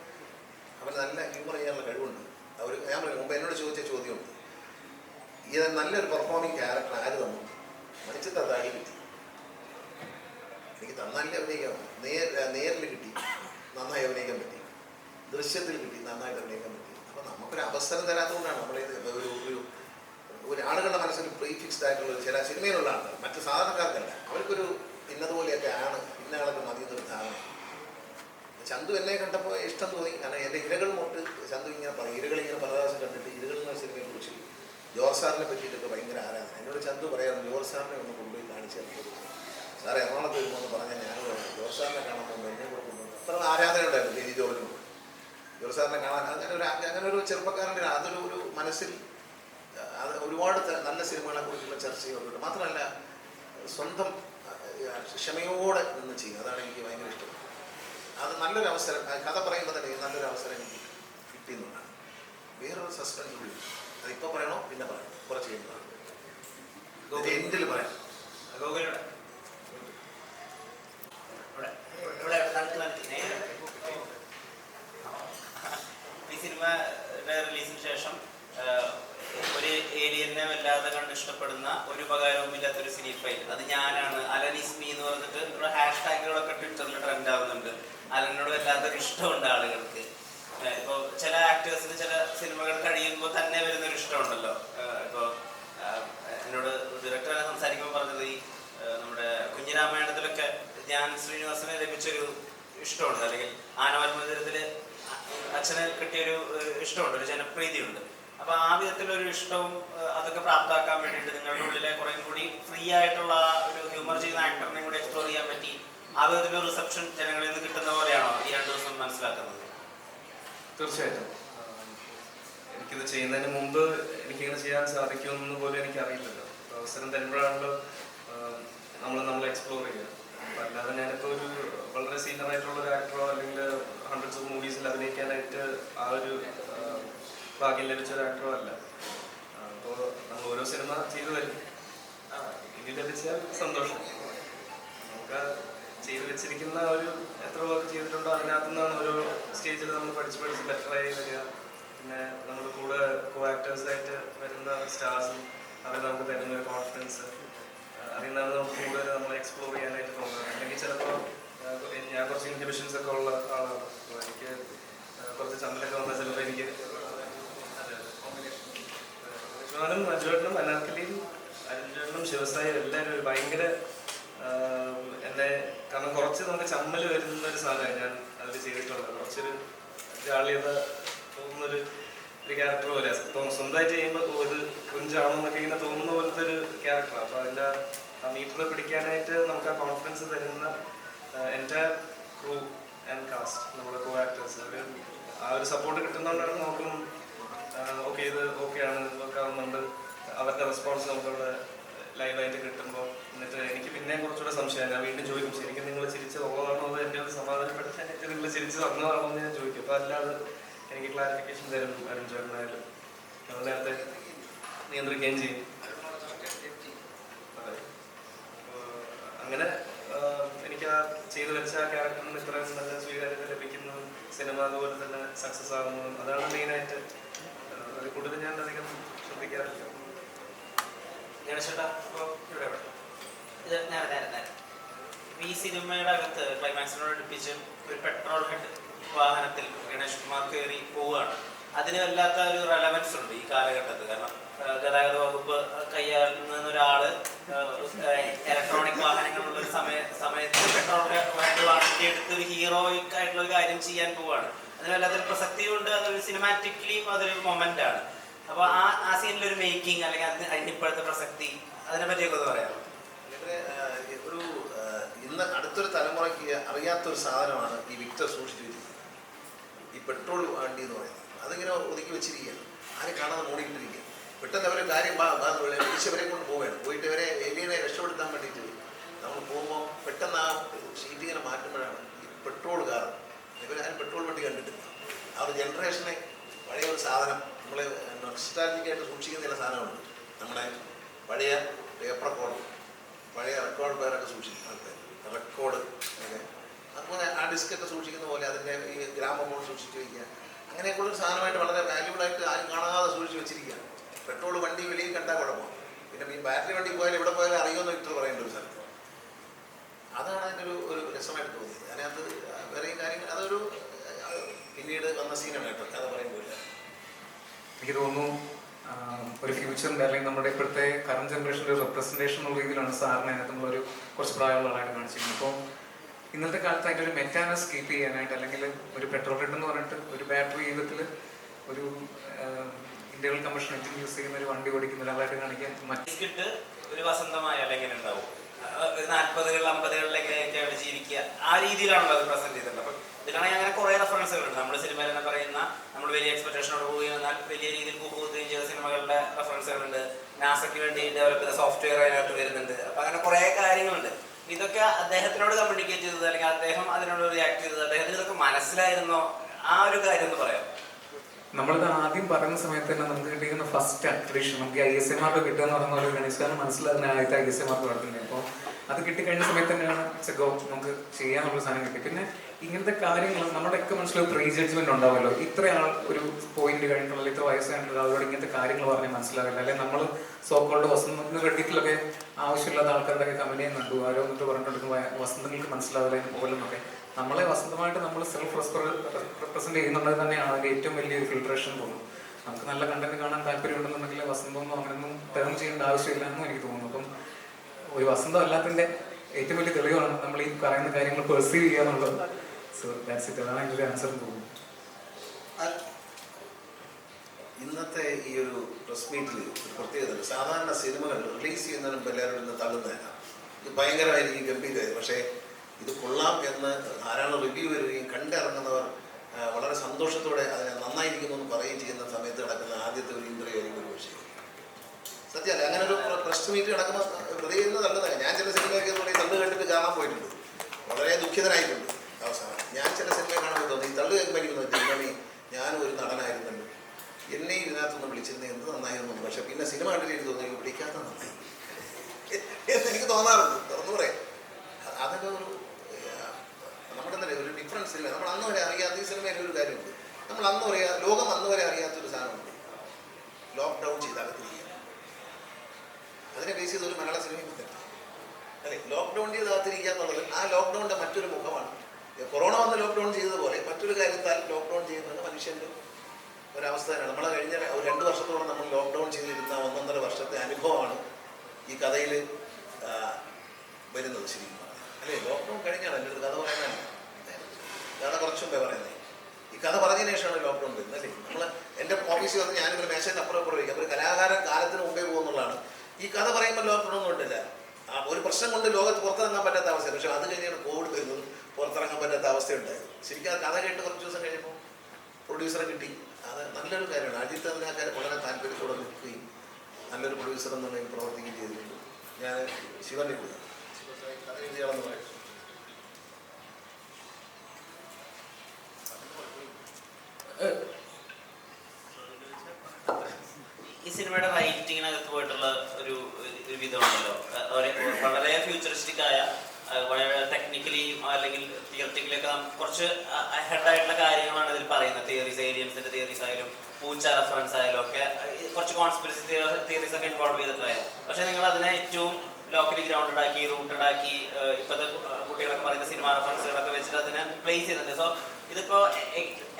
[SPEAKER 3] അവൻ നല്ല ഹ്യൂമർ ചെയ്യാനുള്ള കഴിവുണ്ട്. അവർ ഞാൻ പറയും മുമ്പ് എന്നോട് ചോദിച്ച ചോദ്യമുണ്ട്. ഇത് നല്ലൊരു പെർഫോമിങ് ക്യാരക്ടർ ആര് തന്നു? മരിച്ചത് അതായി കിട്ടി. എനിക്ക് തന്നാലേ അഭിനയിക്കാൻ. നേർ നേരിൽ കിട്ടി. നന്നായി അഭിനയിക്കാൻ പറ്റി. ദൃശ്യത്തിൽ കിട്ടി. നന്നായിട്ട് അഭിനയിക്കാൻ പറ്റി. അപ്പം നമുക്കൊരു അവസരം തരാത്തതുകൊണ്ടാണ് നമ്മൾ ഒരു ഒരു ഒരു ആളുകളുടെ മനസ്സിൽ പ്രീ ഫിക്സ്ഡ് ആയിട്ടുള്ള ചില സിനിമയിലുള്ള ആൾക്കാർ മറ്റ് സാധാരണക്കാർക്കല്ല. അവർക്കൊരു ഇന്നതുപോലെയൊക്കെ ആണ് ഇന്ന ആളൊക്കെ മതി എന്നൊരു ധാരണ. ചന്തു എന്നെ കണ്ടപ്പോൾ ഇഷ്ടം തോന്നി. കാരണം എന്റെ ഇരകൾ മൊട്ട് ചന്തു ഇങ്ങനെ പറയും ഇരകൾ ഇങ്ങനെ പല പ്രാവശ്യം കണ്ടിട്ട് ഇരകൾ എന്ന സിനിമയെ കുറിച്ച് ജോർജ് സാറിനെ പറ്റിയിട്ടൊക്കെ ഭയങ്കര ആരാധന. എന്നോട് ചന്തു പറയാറ് ജോർജ് സാറിനെ ഒന്ന് കൊണ്ടുപോയി കാണിച്ചു തന്നത് സാറേ എറണാകുളത്ത് വരുമ്പോൾ പറഞ്ഞാൽ ഞാൻ ജോർജ് സാറിനെ കാണാൻ പോകുമ്പോൾ എന്നെ കൂടെ കൊണ്ടുവന്നു അത്ര ആരാധന ഉണ്ടായിരുന്നു ജോർജിനോട്. ജോർജ് സാറിനെ കാണാൻ അങ്ങനെ ഒരു അങ്ങനെ ഒരു ചെറുപ്പക്കാരന്റെ അതൊരു ഒരു മനസ്സിൽ അത് ഒരുപാട് നല്ല സിനിമകളെ കുറിച്ചുള്ള ചർച്ചകളുണ്ട് മാത്രമല്ല സ്വന്തം ക്ഷമയോടെ നിന്ന് ചെയ്യും അതാണ് എനിക്ക് ഭയങ്കര ഇഷ്ടം. അത് നല്ലൊരു അവസരം കഥ പറയുമ്പോൾ തന്നെ നല്ലൊരു അവസരം എനിക്ക് കിട്ടിയെന്നുള്ളതാണ്. വേറൊരു സസ്പെൻസ് കൂടി അതിപ്പോൾ പറയണോ? പിന്നെ പറയാം കുറച്ച് കഴിയുമ്പോൾ എൻഡിൽ പറയാം.
[SPEAKER 7] ഗോകുലിവിടെ ഇവിടെ ഇവിടെ നടക്ക് നടക്ക് നേരെ ഈ സിനിമയുടെ റിലീസിന് ശേഷം ആഹ്, ഒരു ഏലിയനെ വല്ലാതെ കണ്ട് ഇഷ്ടപ്പെടുന്ന ഒരു ഉപകാരവും ഇല്ലാത്തൊരു സിനി ഫൈൽ അത് ഞാനാണ് അലൻ ഇസ്മി എന്ന് പറഞ്ഞിട്ട് ഇവിടെ ഹാഷ് ടാഗുകളൊക്കെ ട്വിറ്ററിൽ ട്രെൻഡ് ആവുന്നുണ്ട് അലനോട് വല്ലാത്തൊരു ഇഷ്ടമുണ്ട് ആളുകൾക്ക് ആഹ്, ഇപ്പൊ ചില ആക്ടേഴ്സിന് ചില സിനിമകൾ കഴിയുമ്പോൾ തന്നെ വരുന്നൊരു ഇഷ്ടമുണ്ടല്ലോ ആഹ്, ഇപ്പൊ ആഹ്, എന്നോട് ഡയറക്ടർ സംസാരിക്കുമ്പോൾ പറഞ്ഞത് ഈ ആഹ്, നമ്മുടെ കുഞ്ഞിരാമായണത്തിലൊക്കെ ധ്യാൻ ശ്രീനിവാസനെ ലഭിച്ചൊരു ഇഷ്ടമുണ്ട്. അല്ലെങ്കിൽ ആനവാത്മചരത്തിൽ അച്ഛന് കിട്ടിയൊരു ഇഷ്ടമുണ്ട്. ഒരു ജനപ്രീതിയുണ്ട്. അപ്പൊ ആ വിധത്തിലൊരു ഇഷ്ടവും അതൊക്കെ പ്രാപ്തമാക്കാൻ വേണ്ടിയിട്ട് നിങ്ങളുടെ ഉള്ളിലെ കുറെ കൂടി ഫ്രീ ആയിട്ടുള്ള ഒരു ഹ്യൂമർ ചെയ്യുന്ന ആക്ടറിനെ കൂടി എക്സ്പ്ലോർ ചെയ്യാൻ പറ്റി. ആ വിധത്തിലൊരു റിസപ്ഷൻ ജനങ്ങളിൽ നിന്ന് കിട്ടുന്ന പോലെയാണോ ഈ രണ്ടു ദിവസം മനസ്സിലാക്കുന്നത്?
[SPEAKER 4] തീർച്ചയായിട്ടും. എനിക്കിത് ചെയ്യുന്നതിന് മുമ്പ് എനിക്കിങ്ങനെ ചെയ്യാൻ സാധിക്കുമെന്ന് പോലും എനിക്കറിയില്ലല്ലോ. അവസരം തരുമ്പോഴാണല്ലോ നമ്മൾ നമ്മൾ എക്സ്പ്ലോർ ചെയ്യുക. അപ്പൊ അല്ലാതെ ഞാനിപ്പോൾ ഒരു വളരെ സീനിയർ ആയിട്ടുള്ള ഒരു ആക്ടറോ അല്ലെങ്കിൽ ഹൺഡ്രഡ്സ് ഓഫ് മൂവീസിൽ അഭിനയിക്കാനായിട്ട് ആ ഒരു ഭാഗ്യം ലഭിച്ച ഒരു ആക്ടറോ അല്ല. അപ്പോൾ നമ്മൾ ഓരോ സിനിമ ചെയ്തു വരും ഇനി ലഭിച്ചാൽ സന്തോഷം. നമുക്ക് ചെയ്തു വെച്ചിരിക്കുന്ന ഒരു എത്ര വർക്ക് ചെയ്തിട്ടുണ്ടോ അതിനകത്തു നിന്നാണ് ഓരോ സ്റ്റേജിൽ നമ്മൾ പഠിച്ച് പഠിച്ച് ബെറ്ററായി വരിക. പിന്നെ നമ്മൾ കൂടെ കോ ആക്ടേഴ്സായിട്ട് വരുന്ന സ്റ്റാർസും അവർ നമുക്ക് തരുന്ന ഒരു കോൺഫിഡൻസ് അതിൽ നിന്നാണ് നമുക്ക് കൂടുതൽ നമ്മൾ എക്സ്പ്ലോർ ചെയ്യാനായിട്ട് തോന്നുന്നത് അല്ലെങ്കിൽ ചിലപ്പോൾ ഞാൻ കുറച്ച് ഇൻഹിബിഷൻസ് ഒക്കെ ഉള്ള ആളാണ്. എനിക്ക് കുറച്ച് ചമ്മലൊക്കെ വന്നാൽ ചിലപ്പോൾ എനിക്ക് അജുവേട്ടനും അനാർക്കലിയും അരുൺചേട്ടനും ശിവസായും എല്ലാവരും ഒരു ഭയങ്കര എന്റെ കാരണം കുറച്ച് നമുക്ക് ചമ്മൽ വരുന്ന ഒരു സാധനമാണ് ഞാൻ അതിൽ ചെയ്തിട്ടുള്ളത്. കുറച്ചൊരു ജാളിയത തോന്നുന്നൊരു ഒരു ക്യാരക്ടർ പോലെ സ്വന്തമായിട്ട് ചെയ്യുമ്പോൾ ഒരു ഇത് കുഞ്ചാണോ എന്നൊക്കെ ഇങ്ങനെ തോന്നുന്ന പോലത്തെ ഒരു ക്യാരക്ടർ അപ്പൊ അതിന്റെ ആ മീറ്റർ പിടിക്കാനായിട്ട് നമുക്ക് ആ കോൺഫിഡൻസ് തരുന്ന എന്റെ ക്രൂ ആൻഡ് കാസ്റ്റ് നമ്മുടെ കോ ആക്ടേഴ്സ് അവർ ആ ഒരു സപ്പോർട്ട് കിട്ടുന്നതുകൊണ്ടാണ് നമുക്കും ഓക്കെ ഇത് ഓക്കെ ആണ് ആവുന്നുണ്ട്. അവരുടെ റെസ്പോൺസ് നമുക്കവിടെ ലൈവായിട്ട് കിട്ടുമ്പോൾ എന്നിട്ട് എനിക്ക് പിന്നെ കുറച്ചുകൂടെ സംശയം. ഞാൻ വീണ്ടും ചോദിക്കും ശരിക്കും നിങ്ങൾ ചിരിച്ച് ഉള്ളതാണോ അതോ എന്റെ ഒരു സമാധാനപ്പെടുത്താനായിട്ട് നിങ്ങൾ ചിരിച്ച് തന്നതാണോ എന്ന് ഞാൻ ചോദിക്കും. അപ്പോൾ അല്ലാതെ എനിക്ക് ക്ലാരിഫിക്കേഷൻ തരും അരുൺ ചേട്ടനായാലും. ഞങ്ങൾ നേരത്തെ നിയന്ത്രിക്കുകയും ചെയ്യും. അതെ. അങ്ങനെ എനിക്ക് ആ ചെയ്തു വെച്ച ആ ക്യാരക്ടറിന് ഇത്രയും നല്ല സ്വീകാര്യത ലഭിക്കുന്നു. സിനിമ അതുപോലെ തന്നെ സക്സസ് ആകുന്നു. അതാണ് മെയിനായിട്ട് അതിൽ കൂടുതൽ ഞാൻ അധികം ശ്രദ്ധിക്കാറില്ല.
[SPEAKER 7] ഗണേശേട്ടാ ചേട്ടാ ഇവിടെ നേരെ നേരെ ഈ സിനിമയുടെ അകത്ത് ക്ലൈമാക്സിനോട് അടുപ്പിച്ച് ഒരു പെട്രോൾ ഹെഡ് വാഹനത്തിൽ ഗണേഷ് കുമാർ കയറി പോവുകയാണ്. അതിന് വല്ലാത്ത ഒരു റെലവൻസ് ഉണ്ട് ഈ കാലഘട്ടത്തിൽ. കാരണം ഗതാഗത വകുപ്പ് കൈയാളുന്ന ഒരാൾ ഇലക്ട്രോണിക് വാഹനങ്ങളുള്ള ഒരു സമയ സമയത്ത് പെട്രോൾ വേണ്ടി എടുത്ത് ഒരു ഹീറോയിക് ആയിട്ടുള്ള ഒരു കാര്യം ചെയ്യാൻ പോവാണ് അതിന് വല്ലാത്തൊരു പ്രസക്തിയുണ്ട് അതൊരു സിനിമാറ്റിക്കലിയും അതൊരു മൊമെന്റ് ആണ്. അപ്പൊ ആ ആ സീനിലൊരു മേക്കിംഗ് അല്ലെങ്കിൽ അതിന് അതിന് ഇപ്പോഴത്തെ പ്രസക്തി അതിനെ പറ്റിയൊക്കെ ഒന്ന്
[SPEAKER 3] പറയാമോ? ഒരു ഇന്ന് അടുത്തൊരു തലമുറയ്ക്ക് അറിയാത്തൊരു സാധനമാണ് ഈ വിക്ടർ സൂക്ഷിച്ചു വെച്ചിരിക്കുന്നത്. ഈ പെട്രോൾ വണ്ടി എന്ന് പറയുന്നത്. അതിങ്ങനെ ഒതുക്കി വെച്ചിരിക്കുകയാണ്. ആരും കാണാതെ മൂടിയിട്ടിരിക്കുക പെട്ടെന്ന് അവരെ കാര്യം വിളിച്ചവരെ കൊണ്ട് പോവുകയാണ്. പോയിട്ട് ഇവരെ എലിയനെ രക്ഷപ്പെടുത്താൻ വേണ്ടിയിട്ട് നമ്മൾ പോകുമ്പോൾ പെട്ടെന്ന് ആ ഷീറ്റ് ഇങ്ങനെ മാറ്റുമ്പോഴാണ് ഈ പെട്രോൾ കാർ ഇവരാരും പെട്രോൾ വണ്ടി കണ്ടിട്ടില്ല. ആ ഒരു ജനറേഷനെ പഴയ ഒരു സാധനം. നമ്മളെ നൊസ്റ്റാലിക്കായിട്ട് സൂക്ഷിക്കുന്ന ചില സാധനമുണ്ട് നമ്മുടെ പഴയ പേപ്പർ റെക്കോർഡ് അതുപോലെ ഒക്കെ സൂക്ഷിക്കുന്ന പോലെ അതിന്റെ ഈ ഗ്രാമഫോൺ സൂക്ഷിച്ച് വയ്ക്കുക അങ്ങനെയൊക്കെയുള്ള ഒരു സാധനമായിട്ട് വളരെ വാല്യൂബിളായിട്ട് ആരും കാണാതെ സൂക്ഷിച്ച് വെച്ചിരിക്കുകയാണ് പെട്രോൾ വണ്ടി വെളിയിൽ കണ്ടാൽ കുഴപ്പം. പിന്നെ ഈ ബാറ്ററി വണ്ടി പോയാൽ എവിടെ പോയാലും അറിയുമെന്ന് വിക്ടർ പറയേണ്ട ഒരു സ്ഥലത്ത്. അതാണ് അതിന്റെ ഒരു ഒരു രസമായിട്ട് തോന്നിയത്. അതിനകത്ത് വേറെയും കാര്യങ്ങൾ അതൊരു പിന്നീട് വന്ന സീനാണ് കേട്ടോ കഥ പറയുമ്പോഴില്ല
[SPEAKER 1] എനിക്ക് തോന്നുന്നു ഒരു ഫ്യൂച്ചറിന്റെ അല്ലെങ്കിൽ നമ്മുടെ ഇപ്പോഴത്തെ കറണ്ട് ജനറേഷന്റെ ഒരു റെപ്രസെന്റേഷൻ എന്നുള്ള രീതിയിലാണ് സാറിനെ അതിനകത്ത് ഒരു കുറച്ച് പ്രായമുള്ള ആളായിട്ട് കാണിച്ചിരുന്നത് അപ്പോൾ ഇന്നത്തെ കാലത്ത് അതിന്റെ ഒരു മെറ്റാനസ് കീപ്പ് ചെയ്യാനായിട്ട് അല്ലെങ്കിൽ ഒരു പെട്രോൾ ഹെഡ് എന്ന് പറഞ്ഞിട്ട് ഒരു ബാറ്ററി ജീവിതത്തിൽ ഒരു ഇന്റേണൽ കമ്പഷൻ എഞ്ചിൻ യൂസ് ചെയ്യുന്ന ഒരു വണ്ടി ഓടിക്കുന്ന ഒരാളായിട്ട് കാണിക്കാൻ മറ്റ്
[SPEAKER 7] ഒരു വസന്തമായ അല്ലെങ്കിൽ ഉണ്ടാവും. നാൽപ്പതുകളിൽ അമ്പതുകളിലൊക്കെ ആയിട്ട് ജീവിക്കുക. ആ രീതിയിലാണല്ലോ അത് പ്രസന്റ് ചെയ്തിട്ടുള്ളത്. അപ്പം ഇതിലാണെങ്കിൽ അങ്ങനെ കുറേ റെഫറൻസുകളുണ്ട് നമ്മുടെ സിനിമയിൽ എന്ന് പറയുന്ന നമ്മൾ വലിയ എക്സ്പെക്ടേഷനോട് പോവുകയും എന്നാൽ വലിയ രീതിയിൽ പോകുകയും ചെയ്ത സിനിമകളുടെ റെഫറൻസുകളുണ്ട് നാസയ്ക്ക് വേണ്ടി ഡെവലപ്പ് ചെയ്ത സോഫ്റ്റ്വെയർ അതിനകത്ത് വരുന്നുണ്ട്. അപ്പം അങ്ങനെ കുറേ കാര്യങ്ങളുണ്ട്. ഇതൊക്കെ അദ്ദേഹത്തിനോട് കമ്മ്യൂണിക്കേറ്റ് ചെയ്തത് അല്ലെങ്കിൽ അദ്ദേഹം അതിനോട് റിയാക്ട് ചെയ്തത് അദ്ദേഹത്തിന് ഇതൊക്കെ മനസ്സിലായിരുന്നോ? ആ ഒരു കാര്യം ഒന്ന് പറയാം
[SPEAKER 1] നമ്മളിത് ആദ്യം പറയുന്ന സമയത്ത് തന്നെ നമുക്ക് കിട്ടിയിരുന്ന ഫസ്റ്റ് അട്രീഷൻ നമുക്ക് ഐ എസ് എ മാർക്ക് കിട്ടുക എന്ന് പറയുന്ന ഒരു ഗണേശ് മനസ്സിലാകുന്ന ആദ്യത്തെ ഐ എസ് എ മാർക്ക് നടത്തുന്നത് അപ്പോൾ അത് കിട്ടിക്കഴിഞ്ഞ സമയത്ത് തന്നെയാണ് ചെക്കോ നമുക്ക് ചെയ്യാനുള്ള സാധനം കിട്ടി. പിന്നെ ഇങ്ങനത്തെ കാര്യങ്ങൾ നമ്മുടെയൊക്കെ മനസ്സിൽ പ്രീ ജഡ്ജ്മെന്റ് ഉണ്ടാവുമല്ലോ. ഇത്ര ആൾ ഒരു പോയിന്റ് കഴിഞ്ഞിട്ടുള്ള ഇത്ര വയസ്സ് കഴിഞ്ഞിട്ടുള്ള ആളോട് ഇങ്ങനത്തെ കാര്യങ്ങൾ പറഞ്ഞാൽ മനസ്സിലാവില്ല. അല്ലെങ്കിൽ നമ്മൾ സോക്കോൾഡ് വസന്തത്തിന് റെഡിറ്റിലൊക്കെ ആവശ്യമില്ലാത്ത ആൾക്കാരുടെ കമ്പനി കണ്ടു ആരോ എന്നിട്ട് പറഞ്ഞിട്ടുണ്ടെങ്കിൽ വസന്തങ്ങൾക്ക് മനസ്സിലാവില്ല പോലെന്നൊക്കെ നമ്മളെ വസന്തമായിട്ട് നമ്മൾ സെൽഫ് റെപ്രസെന്റ് ചെയ്യുന്നുള്ളത് തന്നെയാണ് അതിന്റെ ഏറ്റവും വലിയൊരു ഫിൽട്രേഷൻ തോന്നുന്നു. നമുക്ക് നല്ല കണ്ടന്റ് കാണാൻ താല്പര്യമുണ്ടെന്നുണ്ടെങ്കിൽ വസന്തം അങ്ങനൊന്നും അങ്ങനെയൊന്നും ടേം ചെയ്യേണ്ട ആവശ്യമില്ല എന്നും എനിക്ക് തോന്നുന്നു. അപ്പം ഒരു വസന്തം അല്ലാത്തതിന്റെ ഏറ്റവും വലിയ തെളിവാണ് നമ്മൾ ഈ പറയുന്ന കാര്യങ്ങൾ പെർസീവ് ചെയ്യുക എന്നുള്ളത്. സോ ദാറ്റ്സ് ഇറ്റ് അതാണ് ആൻസർ തോന്നുന്നു.
[SPEAKER 3] ഇന്നത്തെ ഈ ഒരു പ്രസ് മീറ്റിൽ പ്രത്യേകത സാധാരണ സിനിമകൾ റിലീസ് ചെയ്യുന്നതിന് എല്ലാവരും ഇന്ന് തള്ളുന്നതാണ്. ഇത് ഭയങ്കരമായിരിക്കും ഗംഭീരമായി പക്ഷേ ഇത് കൊള്ളാം എന്ന് ധാരാളം റിവ്യൂ വരികയും കണ്ടിറങ്ങുന്നവർ വളരെ സന്തോഷത്തോടെ അതിനെ നന്നായിരിക്കുന്നു എന്ന് പറയുകയും ചെയ്യുന്ന സമയത്ത് നടക്കുന്ന ആദ്യത്തെ ഒരു ഇന്ദ്രിയായിരിക്കും ഒരു പക്ഷേ. സത്യമല്ല അങ്ങനെ ഒരു പ്രസ് മീറ്റ് നടക്കുന്ന ഹൃദയം തള്ളുന്നതാണ് ഞാൻ ചില സിനിമയൊക്കെ തള്ളു കേട്ടിട്ട് കാണാൻ പോയിട്ടുണ്ട്. വളരെ ദുഃഖിതനായിട്ടുണ്ട് അവസാനം. ഞാൻ ചില സിനിമ കാണുമ്പോൾ തോന്നി ഈ തള്ളു കേൾക്കുമ്പോൾ ദൈവമേ ഞാനും ഒരു നടനായിരുന്നല്ലോ. എന്നെ ഇതിനകത്തൊന്ന് വിളിച്ചിരുന്ന എന്ത് നന്നായിരുന്നു പക്ഷെ പിന്നെ സിനിമ കണ്ടിട്ട് തോന്നി വിളിക്കാത്ത നന്നായി. എനിക്ക് തോന്നാറുണ്ട്. തുറന്നു പറയാം. അതൊക്കെ ഒരു നമ്മുടെ തന്നെ ഒരു ഡിഫറൻസ് ഇല്ല നമ്മൾ അന്ന് വരെ അറിയാത്ത ഈ സിനിമയിൽ ഒരു കാര്യമുണ്ട്. നമ്മൾ അന്ന് വരെ ലോകം അന്ന് വരെ അറിയാത്തൊരു സാധനമുണ്ട്. ലോക്ക്ഡൗൺ ചെയ്ത് അതിനെ ബേസ് ചെയ്ത് ഒരു മലയാള സിനിമയും അല്ലെ? ലോക്ക്ഡൗൺ ചെയ്ത് അകത്തിരിക്കുക എന്നുള്ളത് ആ മുഖമാണ് വന്ന് ലോക്ക്ഡൗൺ ചെയ്തതുപോലെ മറ്റൊരു കാര്യത്താൽ ലോക്ക്ഡൗൺ ചെയ്യുന്നത് മനുഷ്യന്റെ ഒരവസ്ഥ തന്നെയാണ് നമ്മൾ കഴിഞ്ഞ ഒരു രണ്ട് വർഷത്തോളം നമ്മൾ ലോക്ക്ഡൗൺ ചെയ്തിരുന്ന ഒന്നൊന്നര വർഷത്തെ അനുഭവമാണ് ഈ കഥയിൽ വരുന്നത് ശരിക്കും. അല്ലേ? ലോക്ക്ഡൗൺ കഴിഞ്ഞാണ് എന്റെ ഒരു കഥ പറയാനാണ് കഥ കുറച്ച് മുമ്പേ പറയുന്നത്. ഈ കഥ പറഞ്ഞതിന് ശേഷമാണ് ലോക്ക്ഡൗൺ വരുന്നത് അല്ലേ? നമ്മൾ എന്റെ ഓഫീസിൽ വന്ന് ഞാനിങ്ങനെ മേശേന്റെ അപ്പുറം അപ്പുറം ഇരിക്കും. അപ്പോൾ കലാകാരൻ കാലത്തിന് മുമ്പേ പോകുന്നുള്ളതാണ്. ഈ കഥ പറയുമ്പോൾ ലോക്ക്ഡൗൺ ഒന്നും ഉണ്ടില്ല. ഒരു പ്രശ്നം കൊണ്ട് ലോകത്ത് പുറത്തിറങ്ങാൻ പറ്റാത്ത അവസ്ഥ പക്ഷെ അത് കഴിഞ്ഞാണ് കോവിഡ് വരുന്നത് പുറത്തിറങ്ങാൻ പറ്റാത്ത അവസ്ഥയുണ്ടായത് ശരിക്കും ആ കഥ കേട്ട് കുറച്ച് ദിവസം കഴിഞ്ഞപ്പോൾ പ്രൊഡ്യൂസറെ കിട്ടി. അത് നല്ലൊരു കാര്യമാണ്. അജിത്ത് അതിനൊക്കെ വളരെ താല്പര്യത്തോടെ നിൽക്കുകയും നല്ലൊരു പ്രൊഡ്യൂസർ എന്നുള്ള നിലയിൽ പ്രവർത്തിക്കുകയും ചെയ്തിട്ടുണ്ട്. ഞാൻ ശിവന്റെ കൂടെ.
[SPEAKER 7] ഈ സിനിമയുടെ റൈറ്റിങ്ങിനകത്ത് പോയിട്ടുള്ള ഒരു ഒരു അഹ് വളരെ ഫ്യൂച്ചറിസ്റ്റിക് ആയ വളരെ ടെക്നിക്കലി അല്ലെങ്കിൽ തിയററ്റിക്കലി ഒക്കെ കുറച്ച് ഹെഡ് ആയിട്ടുള്ള കാര്യങ്ങളാണ് ഇതിൽ പറയുന്നത്. തിയറീസ് ഏരിയൻസിന്റെ തിയറീസ് ആയാലും പൂച്ച റെഫറൻസ് ആയാലും ഒക്കെ കുറച്ച് കോൺസ്പിറസി തിയറീസ് ഒക്കെ ഇൻവോൾവ് ചെയ്തിട്ടുണ്ടായിരുന്നു. പക്ഷെ നിങ്ങൾ അതിനെ ഏറ്റവും ലോക്കലി ഗ്രൗണ്ടഡ് ആക്കി റൂട്ടഡ് ആക്കി ഇപ്പോഴത്തെ കുട്ടികളൊക്കെ പറയുന്ന സിനിമ റെഫറൻസുകളൊക്കെ വെച്ചിട്ട് അതിനെ പ്ലേസ് ചെയ്യുന്നുണ്ട്. സോ ഇതിപ്പോ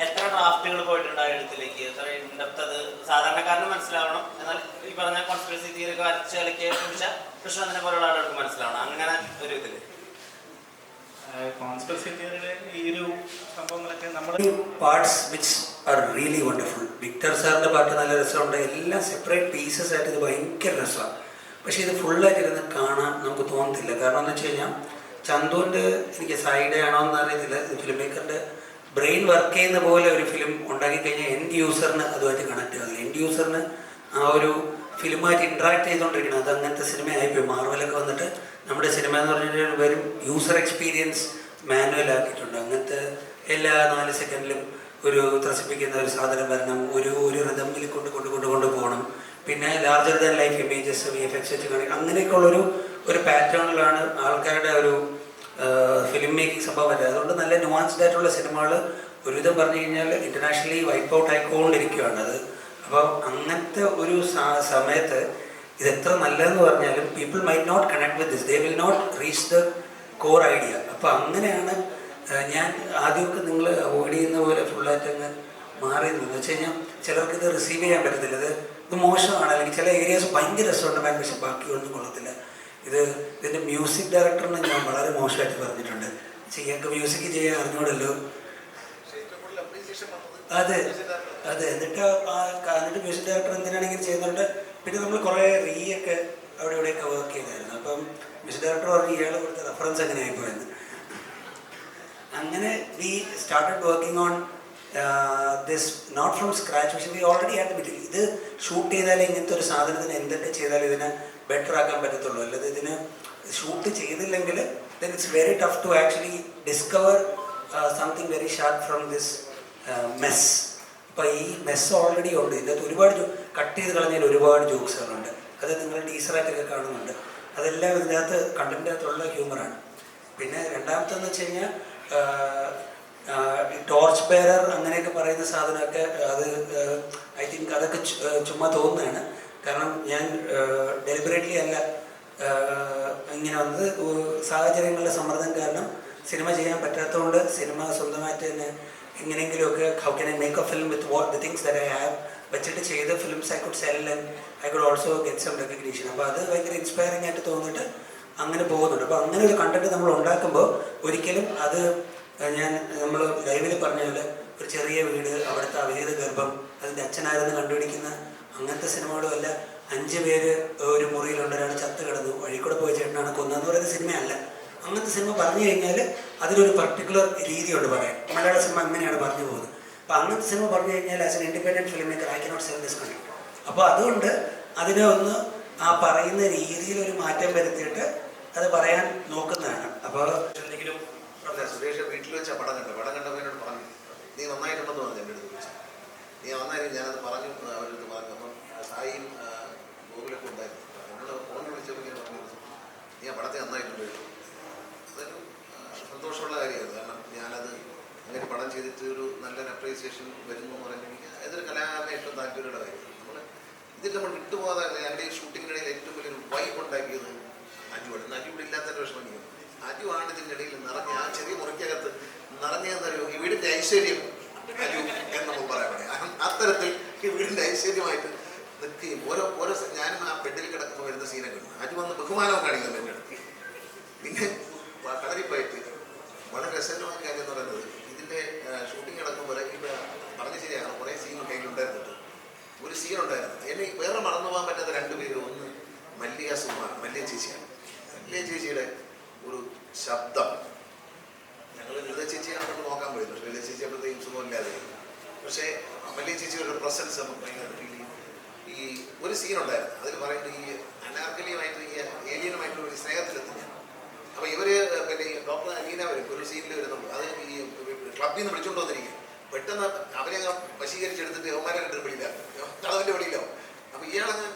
[SPEAKER 7] എത്ര ഡ്രാഫ്റ്റുകൾ പോയിട്ടുണ്ട് ആ എഴുത്തിലേക്ക്? എത്ര ഇൻഡെപ്ത് അത് സാധാരണക്കാരന് മനസ്സിലാവണം. എന്നാൽ ഈ പറഞ്ഞ കോൺസ്പിറസി തിയറി ഒക്കെ വരച്ച് കളിക്കുക ശ്രമിച്ച കൃഷ്ണനെ പോലുള്ള ആളുകൾക്ക് മനസ്സിലാവണം. അങ്ങനെ ഒരു
[SPEAKER 1] ഇതിൽ. തിയറിയുടെ ഈ ഒരു സംഭവങ്ങളൊക്കെ നമ്മൾ
[SPEAKER 2] parts which are really wonderful Victor സാറിന്റെ പാട്ട് നല്ല രസമുണ്ട്. എല്ലാം സെപ്പറേറ്റ് പീസസ് ആയിട്ട് ഇത് ഭയങ്കര രസമാണ്. പക്ഷേ ഇത് ഫുള്ളായിട്ട് ഇരുന്ന് കാണാൻ നമുക്ക് തോന്നത്തില്ല. കാരണം എന്ന് വെച്ച് കഴിഞ്ഞാൽ ചന്തുവിന്റെ എനിക്ക് സൈഡ് ആണോ എന്ന് അറിയത്തില്ല. ഫിലിം മേക്കറിന്റെ ബ്രെയിൻ വർക്ക് ചെയ്യുന്ന പോലെ ഒരു ഫിലിം ഉണ്ടാക്കി കഴിഞ്ഞാൽ എൻഡ് യൂസറിന് അതുമായിട്ട് കണക്ട് ആകില്ല എൻഡ് യൂസറിന് ആ ഒരു ഫിലിമായിട്ട് ഇൻട്രാക്ട് ചെയ്തുകൊണ്ടിരിക്കണം. അത് അങ്ങനത്തെ സിനിമയായിപ്പോയി മാർവലൊക്കെ വന്നിട്ട് നമ്മുടെ സിനിമ എന്ന് പറഞ്ഞാൽ വരും യൂസർ എക്സ്പീരിയൻസ് മാനുവൽ ആക്കിയിട്ടുണ്ട്. അങ്ങനത്തെ എല്ലാ നാല് സെക്കൻഡിലും ഒരു ത്രസിപ്പിക്കുന്ന ഒരു സാധനം വരണം. ഒരു ഒരു റിതമിൽ കൊണ്ട് കൊണ്ട് കൊണ്ട് കൊണ്ട് പോകണം. പിന്നെ larger than life images V F X വെച്ച് കാണിക്കും അങ്ങനെയൊക്കെയുള്ളൊരു ഒരു പാറ്റേണിലാണ് ആൾക്കാരുടെ ഒരു ഫിലിം മേക്കിംഗ് സംഭവം വരുന്നത്. അതുകൊണ്ട് നല്ല നുവാൻസ്ഡ് ആയിട്ടുള്ള സിനിമകൾ ഒരുവിധം പറഞ്ഞു കഴിഞ്ഞാൽ ഇന്റർനാഷണലി വൈപ്പ് ഔട്ട് ആയിക്കൊണ്ടിരിക്കുകയാണ് അത്. അപ്പോൾ അങ്ങനത്തെ ഒരു സമയത്ത് ഇത് എത്ര നല്ലതെന്ന് പറഞ്ഞാലും people might not connect with this they will not reach the core idea അപ്പോൾ അങ്ങനെയാണ് ഞാൻ ആദ്യമൊക്കെ നിങ്ങൾ അവോയ്ഡ് ചെയ്യുന്ന പോലെ ഫുള്ളായിട്ട് അങ്ങ് മാറി എന്ന് വെച്ച് കഴിഞ്ഞാൽ ചിലർക്ക് ഇത് റിസീവ് ചെയ്യാൻ പറ്റത്തില്ല. ഇത് ഇത് മോശമാണ്. അല്ലെങ്കിൽ ചില ഏരിയാസ് ഭയങ്കര രസമുണ്ട്. പക്ഷെ ബാക്കിയൊന്നും കൊള്ളത്തില്ല. ഇത് ഇതിന്റെ മ്യൂസിക് ഡയറക്ടറിനെ ഞാൻ വളരെ മോശമായിട്ട് പറഞ്ഞിട്ടുണ്ട്. ചെയ്യാക്ക് മ്യൂസിക് ചെയ്യാൻ അറിഞ്ഞൂടല്ലോ. അതെ. അതെ. എന്നിട്ട് എന്നിട്ട് മ്യൂസിക് ഡയറക്ടർ എന്തിനാണെങ്കിൽ ചെയ്യുന്നുണ്ട്. പിന്നെ നമ്മൾ കുറേ റീ ഒക്കെ അവിടെ ഇവിടെയൊക്കെ വർക്ക് ചെയ്തായിരുന്നു. അപ്പം മ്യൂസിക് ഡയറക്ടർ പറഞ്ഞു ഇയാൾ കൊടുത്ത റെഫറൻസ് അങ്ങനെ ആയിപ്പോയെന്ന് അങ്ങനെ we started working on this not from scratch പക്ഷേ വി ഓൾറെഡി ഹാഡ് മെറ്റീരിയൽ ഇത് ഷൂട്ട് ചെയ്താലേ ഇങ്ങനത്തെ ഒരു സാധനത്തിന് എന്തൊക്കെ ചെയ്താൽ ഇതിനെ ബെറ്റർ ആക്കാൻ പറ്റത്തുള്ളൂ. അല്ലാതെ ഇതിന് ഷൂട്ട് ചെയ്തില്ലെങ്കിൽ then it's very tough to actually discover something very sharp from this mess ഇപ്പം ഈ മെസ് ഓൾറെഡി ഉണ്ട്. ഇതിനകത്ത് ഒരുപാട് കട്ട് ചെയ്ത് കളഞ്ഞാൽ ഒരുപാട് ജോക്സുകളുണ്ട് അത് നിങ്ങൾ ടീച്ചറായിട്ടൊക്കെ കാണുന്നുണ്ട്. അതെല്ലാം ഇതിനകത്ത് കണ്ടന്റിനകത്തുള്ള ഹ്യൂമറാണ് പിന്നെ രണ്ടാമത്തെന്ന് വെച്ച് കഴിഞ്ഞാൽ ടോർച്ച് ബെയറർ അങ്ങനെയൊക്കെ പറയുന്ന സാധനമൊക്കെ അത് ഐ തിങ്ക് അതൊക്കെ ചുമ്മാ തോന്നുന്നതാണ്. കാരണം ഞാൻ ഡെലിബറേറ്റ്ലി അല്ല ഇങ്ങനെ വന്നത്. സാഹചര്യങ്ങളുടെ സമ്മർദ്ദം കാരണം സിനിമ ചെയ്യാൻ പറ്റാത്തതുകൊണ്ട് സിനിമ സ്വന്തമായിട്ട് തന്നെ എങ്ങനെയെങ്കിലുമൊക്കെ how can I make a film with what the things that I have വെച്ചിട്ട് ചെയ്ത films I could sell and I could also get some recognition അപ്പോൾ അത് ഭയങ്കര ഇൻസ്പയറിംഗ് ആയിട്ട് തോന്നിയിട്ട് അങ്ങനെ പോകുന്നുണ്ട്. അപ്പോൾ അങ്ങനെ ഒരു കണ്ടന്റ് നമ്മൾ ഉണ്ടാക്കുമ്പോൾ ഒരിക്കലും അത് ഞാൻ നമ്മൾ ലൈവിൽ പറഞ്ഞ പോലെ ഒരു ചെറിയ വീട് അവിടുത്തെ അവിഹിത ഗർഭം അതിന്റെ അച്ഛനായിരുന്നു കണ്ടുപിടിക്കുന്ന അങ്ങനത്തെ സിനിമകളും അല്ല. അഞ്ച് പേര് ഒരു മുറിയിലുണ്ട് ഒരാൾ ചത്ത് കിടന്നു വഴിക്കൂടെ പോയി ചേട്ടനാണ് കൊന്നതെന്ന് പറയുന്ന സിനിമയല്ല. അങ്ങനത്തെ സിനിമ പറഞ്ഞു കഴിഞ്ഞാൽ അതിലൊരു പർട്ടിക്കുലർ രീതിയുണ്ട് പറയാൻ. മലയാള സിനിമ അങ്ങനെയാണ് പറഞ്ഞു പോകുന്നത്. അപ്പോൾ അങ്ങനത്തെ സിനിമ പറഞ്ഞു കഴിഞ്ഞാൽ as an independent film maker I cannot sell this കണ്ടി അപ്പോൾ അതുകൊണ്ട് അതിനെ ഒന്ന് ആ പറയുന്ന രീതിയിൽ ഒരു മാറ്റം വരുത്തിയിട്ട് അത് പറയാൻ നോക്കുന്നതാണ്. അപ്പോൾ എന്തെങ്കിലും
[SPEAKER 3] അല്ല സുരേഷ് വീട്ടിൽ വെച്ചാൽ പടം കണ്ടു പടം കണ്ടപ്പോൾ എന്നോട് പറഞ്ഞു നീ നന്നായിട്ടുണ്ടെന്ന് പറഞ്ഞു എന്റെ അടുത്ത് വിളിച്ചു. നീ നന്നായിരുന്നു ഞാനത് പറഞ്ഞു അവരടുത്ത് പറഞ്ഞു. അപ്പം സായിയും ഗൂഗിളൊക്കെ ഉണ്ടായിരുന്നു. എന്നോട് ഫോണിൽ വിളിച്ചപ്പോൾ ഞാൻ പറഞ്ഞു നീ ആ പടത്തെ നന്നായിട്ടുണ്ട് കേട്ടോ." അതൊരു സന്തോഷമുള്ള കാര്യമായിരുന്നു. കാരണം ഞാനത് അങ്ങനെ പടം ചെയ്തിട്ട് ഒരു നല്ലൊരു അപ്രീസിയേഷൻ വരുന്നു എന്ന് പറഞ്ഞു ഏതൊരു കലാകാരനെ ഏറ്റവും താല്പര്യമുള്ള കാര്യം നമ്മൾ ഇതിൽ നമ്മൾ വിട്ടുപോകാതെ എന്റെ ഈ ഷൂട്ടിങ്ങിനിടയിൽ ഏറ്റവും വലിയൊരു വൈബ് ഉണ്ടാക്കിയത് അജുവാണ് ഇന്ന് അജു ഇവിടെ ഇല്ലാത്തതിന്റെ വിഷമം അജുവാണ് ഇതിന്റെ നിറഞ്ഞെന്നൊരു ഈ വീടിന്റെ ഐശ്വര്യം അജു എന്ന് നമുക്ക് പറയാൻ പറയാം അത്തരത്തിൽ ഈ വീടിന്റെ ഐശ്വര്യമായിട്ട് നിൽക്കുകയും ഓരോ ഓരോ ഞാനും ആ ബെഡിൽ കിടക്കുമ്പോൾ വരുന്ന സീനൊക്കെ ഉണ്ട്. അജു വന്ന് ബഹുമാനവും കാണിക്കുന്നു എന്റെ അടുത്ത്. പിന്നെ കളറിപ്പായിട്ട് വളരെ രസകരമായ കാര്യം എന്ന് പറയുന്നത് ഇതിന്റെ ഷൂട്ടിംഗ് നടക്കുമ്പോൾ ഇവിടെ പറഞ്ഞ ശരിയാണ് കുറേ സീൻ കയ്യിലുണ്ടായിരുന്നത് ഒരു സീൻ ഉണ്ടായിരുന്നു. എന്നെ വേറെ മറന്നു പോകാൻ പറ്റാത്ത രണ്ട് പേര് ഒന്ന് മല്ലിക സുമാർ മല്ലിക ചേച്ചിയാണ്. മല്ലിക ചേച്ചിയുടെ ഒരു ശബ്ദം. ഞങ്ങൾ ലളിത ചേച്ചിയാണ് നമ്മൾ നോക്കാൻ പോയത് പക്ഷേ ലളിത ചേച്ചി അപ്പോഴത്തേക്കും സുഖമില്ലാതെ പക്ഷേ മല്ലിക ചേച്ചിയുടെ ഒരു പ്രസൻസ് നമുക്ക് ഭയങ്കര ഫീൽ ചെയ്യും. ഈ ഒരു സീൻ ഉണ്ടായിരുന്നു. അതിൽ പറയുന്നത് ഈ അനാർക്കലിയുമായിട്ട് ഈ ഏലിയനുമായിട്ടുള്ള ഒരു സ്നേഹത്തിലെത്തി ഞാൻ അപ്പൊ ഇവർ പിന്നെ ഡോക്ടർ അലീന വരും. ഒരു സീനിൽ വരുന്നുണ്ട്. അത് ഈ ക്ലബിൽ നിന്ന് വിളിച്ചുകൊണ്ട് വന്നിരിക്കും പെട്ടെന്ന് അവരെ വശീകരിച്ചെടുത്തിട്ട് യവന്മാരെ കണ്ടിട്ട് വെളിയിലാണ് കടവിന്റെ വെളിയിലാവും അപ്പൊ ഇയാളങ്ങ്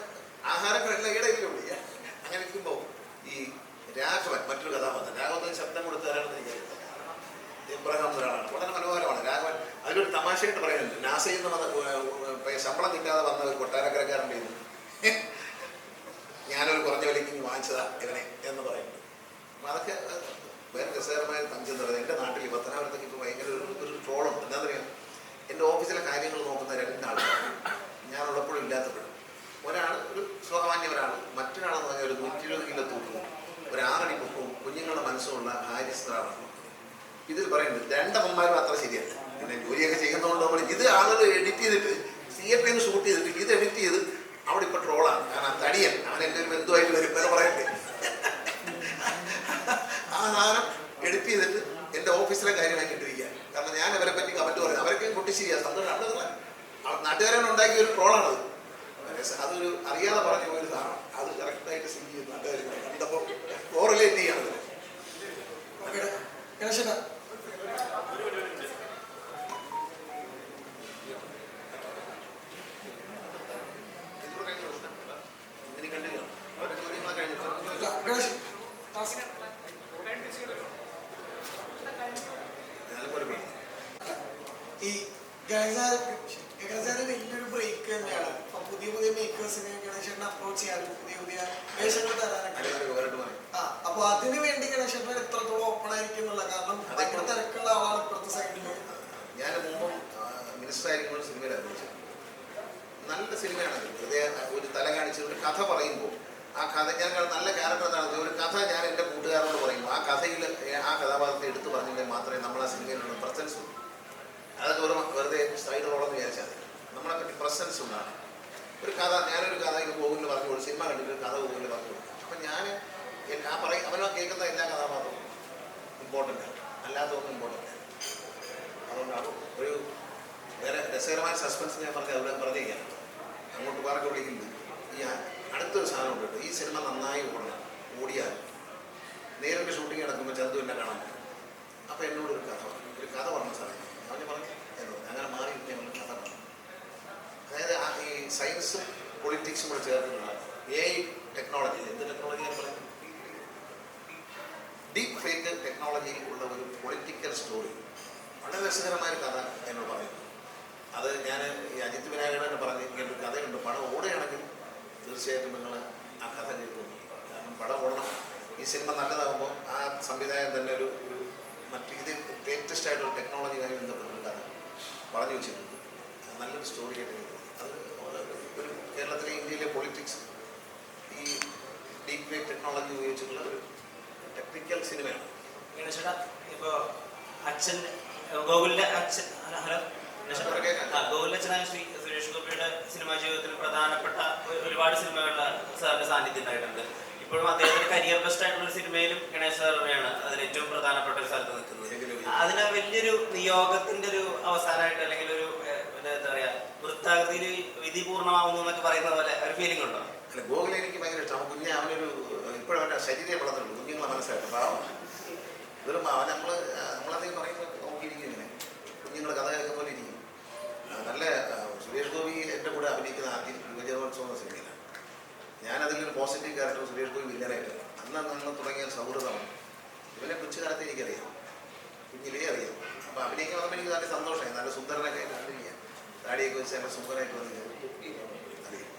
[SPEAKER 3] ആഹാരങ്ങളെല്ലാം ഇടയിലും വിളിക്കുക അങ്ങനെ ഇരിക്കുമ്പോൾ ഈ രാഘവൻ മറ്റൊരു കഥാപാത്രം. രാഘവത്തിന് ശബ്ദം കൊടുത്തു തരാണെന്ന് എനിക്കറിയില്ല ഇബ്രഹാം ഒരാളാണ്. വളരെ മനോഹരമാണ്. രാഘവൻ അതിലൊരു തമാശയായിട്ട് പറയുന്നുണ്ട്. നാസയിൽ നിന്ന് വന്ന ശമ്പളം കിട്ടാതെ വന്ന ഒരു കൊട്ടാരക്കരക്കാരന്റെ ഞാനൊരു കുറഞ്ഞ വിലയ്ക്ക് വാങ്ങിച്ചതാ ഇവനെ എന്ന് പറയുന്നത് അപ്പം അതൊക്കെ വേറെ രസകരമായ പഞ്ചെന്ന് പറയുന്നത് എന്റെ നാട്ടിൽ പത്തനാപുരത്തൊക്കെ ഇപ്പോൾ ഭയങ്കര ഒരു ഒരു ട്രോളുണ്ട്. എന്താണെന്നറിയാം എന്റെ ഓഫീസിലെ കാര്യങ്ങൾ നോക്കുന്ന രണ്ടാൾക്കാരാണ് ഞാൻ ഉള്ളപ്പോഴും ഇല്ലാത്തപ്പോഴും ഒരാൾ ഒരു സാമാന്യവരാണ് മറ്റൊരാളെന്ന് പറഞ്ഞാൽ ഒരു നൂറ്റി ഇരുപത് കിലോ തൂക്കവും ഒരു ആറടി പൊക്കവും കുഞ്ഞുങ്ങളുടെ മനസ്സുമുള്ള ഹാരിസ്ത്രാവാണ് ഇതിൽ പറയുന്നത് രണ്ടമ്മമാരും അത്ര ശരിയല്ല. പിന്നെ ജോലിയൊക്കെ ചെയ്യുന്നതുകൊണ്ട് നമ്മൾ ഇത് ആളുകൾ എഡിറ്റ് ചെയ്തിട്ട് തിയേറ്ററിൽ നിന്ന് ഷൂട്ട് ചെയ്തിട്ട് ഇത് എഡിറ്റ് ചെയ്ത് അവിടെ ഇപ്പൊ ട്രോളാണ് കാരണം തടിയൻ അവൻ എന്റെ ഒരു ബന്ധുവായിട്ട് വരും എന്ന് പറയട്ടെ ആ സാധനം എഡിറ്റ് ചെയ്തിട്ട് എന്റെ ഓഫീസിലെ കാര്യമായി കിട്ടിരിക്കുക കാരണം ഞാൻ അവരെ പറ്റി കമന്റ് പറയുന്നത് അവരൊക്കെ പൊട്ടിശരിയാ സന്തോഷം അവിടെ നാട്ടുകാരൻ ഉണ്ടാക്കിയ ഒരു ട്രോളാണത് അതൊരു അറിയാതെ പറഞ്ഞ ഒരു സാധനം അത് കറക്റ്റായിട്ട് സിങ്ക് ചെയ്ത് നാട്ടുകാർ കണ്ടപ്പോൾ കോറിലേറ്റ് ചെയ്യണത്
[SPEAKER 6] ഓക്കെ ഗണേശേട്ടാ
[SPEAKER 3] ഇനി കണ്ടില്ല അവരുടെ ചോദ്യങ്ങളൊക്കെ കഴിഞ്ഞിട്ട്
[SPEAKER 6] ഇല്ല, ഗണേശ് ടാസ്ക്.
[SPEAKER 3] ഞാനിപ്പോൾ പേടി
[SPEAKER 6] ഈ ഗണേശാന്റെ വലിയൊരു ബ്രേക്ക് തന്നെയാണ് അപ്പൊ പുതിയ പുതിയ മേക്കേഴ്സിനെ ഗണേശനെ അപ്രോച്ച് ചെയ്യാനും പുതിയ പുതിയ വേഷങ്ങൾ തരാനൊക്കെ
[SPEAKER 3] അടിമാലി വേറിട്ട് പറയും
[SPEAKER 6] ആ അപ്പൊ വേണ്ടി എത്രത്തോളം ഓപ്പൺ ആയിരിക്കും എന്നുള്ള കാരണം ഭയങ്കര തിരക്കുള്ള ആളാണ് ഇപ്പുറത്തെ സൈഡിൽ
[SPEAKER 3] ഞാൻ മുമ്പ് മിനിസ്റ്റർ ആയിരിക്കുമ്പോൾ സിനിമയിൽ അഭിനയിച്ചു. നല്ല സിനിമയാണ് ഹൃദയ ഒരു തല കാണിച്ച് ഒരു കഥ പറയുമ്പോൾ ആ കഥ ഞാൻ നല്ല ക്യാരക്ടർ എന്താണ് ഒരു കഥ ഞാൻ എന്റെ കൂട്ടുകാരോട് പറയും ആ കഥയിൽ ആ കഥാപാത്രത്തെ എടുത്തു പറഞ്ഞില്ലെങ്കിൽ മാത്രമേ നമ്മൾ ആ സിനിമയിലുള്ള പ്രസൻസ് ഉള്ളൂ. അതൊക്കെ ഒരു വെറുതെ സൈഡ് റോളെന്ന് വിചാരിച്ചാൽ മതി. നമ്മളെ പറ്റി പ്രസൻസ് ഉണ്ടാണ് ഒരു കഥ ഞാനൊരു കഥ ഇത് പോകുന്നു പറഞ്ഞു സിനിമ കണ്ടിട്ട് കഥ പോകുന്നു പറഞ്ഞു അപ്പം ഞാൻ ആ പറയും അവനോ കേൾക്കുന്ന എല്ലാ കഥാപാത്രവും ഇമ്പോർട്ടന്റ് ആണ്. അല്ലാത്തതൊന്നും ഇമ്പോർട്ടന്റ് ആണ് അതുകൊണ്ടാണ് ഒരു വേറെ രസകരമായ സസ്പെൻസ് ഞാൻ പറഞ്ഞത് അവിടെ പറഞ്ഞിരിക്കുകയാണ് അങ്ങോട്ട് പറഞ്ഞ് വിളിക്കുന്നത് ഈ അടുത്തൊരു സാധനം ഉണ്ട്. ഈ സിനിമ നന്നായി ഓടണം ഓടിയാൽ നേരിട്ട് ഷൂട്ടിംഗ് നടക്കുമ്പോൾ ചന്തു എന്നെ കാണാൻ പറ്റും. അപ്പോൾ എന്നോട് ഒരു കഥ പറഞ്ഞു. ഒരു കഥ പറഞ്ഞു സാറേ. അവന് പറഞ്ഞു എന്നോ അങ്ങനെ മാറി ഞങ്ങൾ കഥ പറഞ്ഞു. അതായത് ഈ സയൻസും പൊളിറ്റിക്സും കൂടെ ചേർന്നുള്ള എ ഐ ടെക്നോളജി എന്ത് ടെക്നോളജി ഞാൻ പറയുന്നത് ഡീപ് ഫേക്ക് ടെക്നോളജിയിൽ ഉള്ള ഒരു പൊളിറ്റിക്കൽ സ്റ്റോറി വളരെ രസകരമായ കഥ എന്നോട് പറയുന്നു. അത് ഞാൻ ഈ അജിത് വിനായകനെ പറഞ്ഞ് ഇങ്ങനൊരു കഥയുണ്ട്. പടം ഓടുകയാണെങ്കിൽ തീർച്ചയായിട്ടും നിങ്ങൾ ആ കഥ കേൾക്കും കാരണം പടം ഓടണം. ഈ സിനിമ നല്ലതാകുമ്പോൾ ആ സംവിധായകൻ തന്നെ ഒരു ഒരു മറ്റു ഇത് ലേറ്റസ്റ്റ് ആയിട്ടുള്ള ടെക്നോളജിയുമായി ബന്ധപ്പെട്ട കഥ പറഞ്ഞു വെച്ചിട്ടുണ്ട്. നല്ലൊരു സ്റ്റോറി ആയിട്ട് അത് ഒരു കേരളത്തിലെ ഇന്ത്യയിലെ പൊളിറ്റിക്സ് ഈ ഡീപ് വേ ടെക്നോളജി ഉപയോഗിച്ചിട്ടുള്ള ഒരു ടെക്നിക്കൽ സിനിമയാണ്.
[SPEAKER 7] ഗണേശേട്ടാ ഇപ്പൊ അച്ഛൻ ഗോകുലിന്റെ അച്ഛൻ ഹലോ അച്ഛനായ ശ്രീ സുരേഷ് ഗോപിയുടെ സിനിമാ ജീവിതത്തിൽ പ്രധാനപ്പെട്ട ഒരുപാട് സിനിമകളിൽ സാറിന്റെ സാന്നിധ്യം ഉണ്ടായിട്ടുണ്ട്. ഇപ്പോഴും അദ്ദേഹത്തിന്റെ കരിയർ ബെസ്റ്റ് ആയിട്ടുള്ള ഒരു സിനിമയിലും ഗണേശ് സാറിനെയാണ് അതിൽ ഏറ്റവും പ്രധാനപ്പെട്ട ഒരു സ്ഥലത്ത് നിൽക്കുന്നത്. അതിന് വലിയൊരു നിയോഗത്തിന്റെ ഒരു അവസാനമായിട്ട് അല്ലെങ്കിൽ ഒരു എന്താ പറയാ വൃത്താകൃതിയിൽ വിധി പൂർണമാവുന്നു എന്നൊക്കെ പറയുന്ന പോലെ ഒരു ഫീലിംഗ് ഉണ്ടോ?
[SPEAKER 3] ഗോകുലെ എനിക്ക് ഭയങ്കര ഇഷ്ടമാണ് കുഞ്ഞെ അവനൊരു ഇപ്പോഴും അവന്റെ ശരീരം വളർന്നുള്ളൂ കുഞ്ഞുങ്ങളെ മനസ്സിലായിട്ട് പാവം. വെറും അവൻ നമ്മൾ നമ്മളധികം പറയുമ്പോൾ കുഞ്ഞുങ്ങൾ കഥ കേൾക്കുന്ന പോലെ ഇരിക്കും നല്ല സുരേഷ് ഗോപി എന്റെ കൂടെ അഭിനയിക്കുന്ന ആദ്യം യുവജനോത്സവം എന്ന സിനിമയിലാണ്. ഞാനതിലൊരു പോസിറ്റീവ് ക്യാരക്ടർ സുരേഷ് ഗോപി വില്ലനായിട്ടാണ് അന്ന് നമ്മൾ തുടങ്ങിയ സൗഹൃദമാണ് ഇവനെ കൊച്ചുകാലത്ത് എനിക്കറിയാം. കുഞ്ഞിലേ അറിയാം. അപ്പോൾ അഭിനയിക്കാൻ വന്നപ്പോൾ എനിക്ക് നല്ല സന്തോഷമായി. നല്ല സുന്ദരനൊക്കെ ആയിട്ട് അഭിനയിക്കാം. താടിയൊക്കെ വെച്ച് നല്ല സുന്ദരമായിട്ട് വന്നു അറിയാം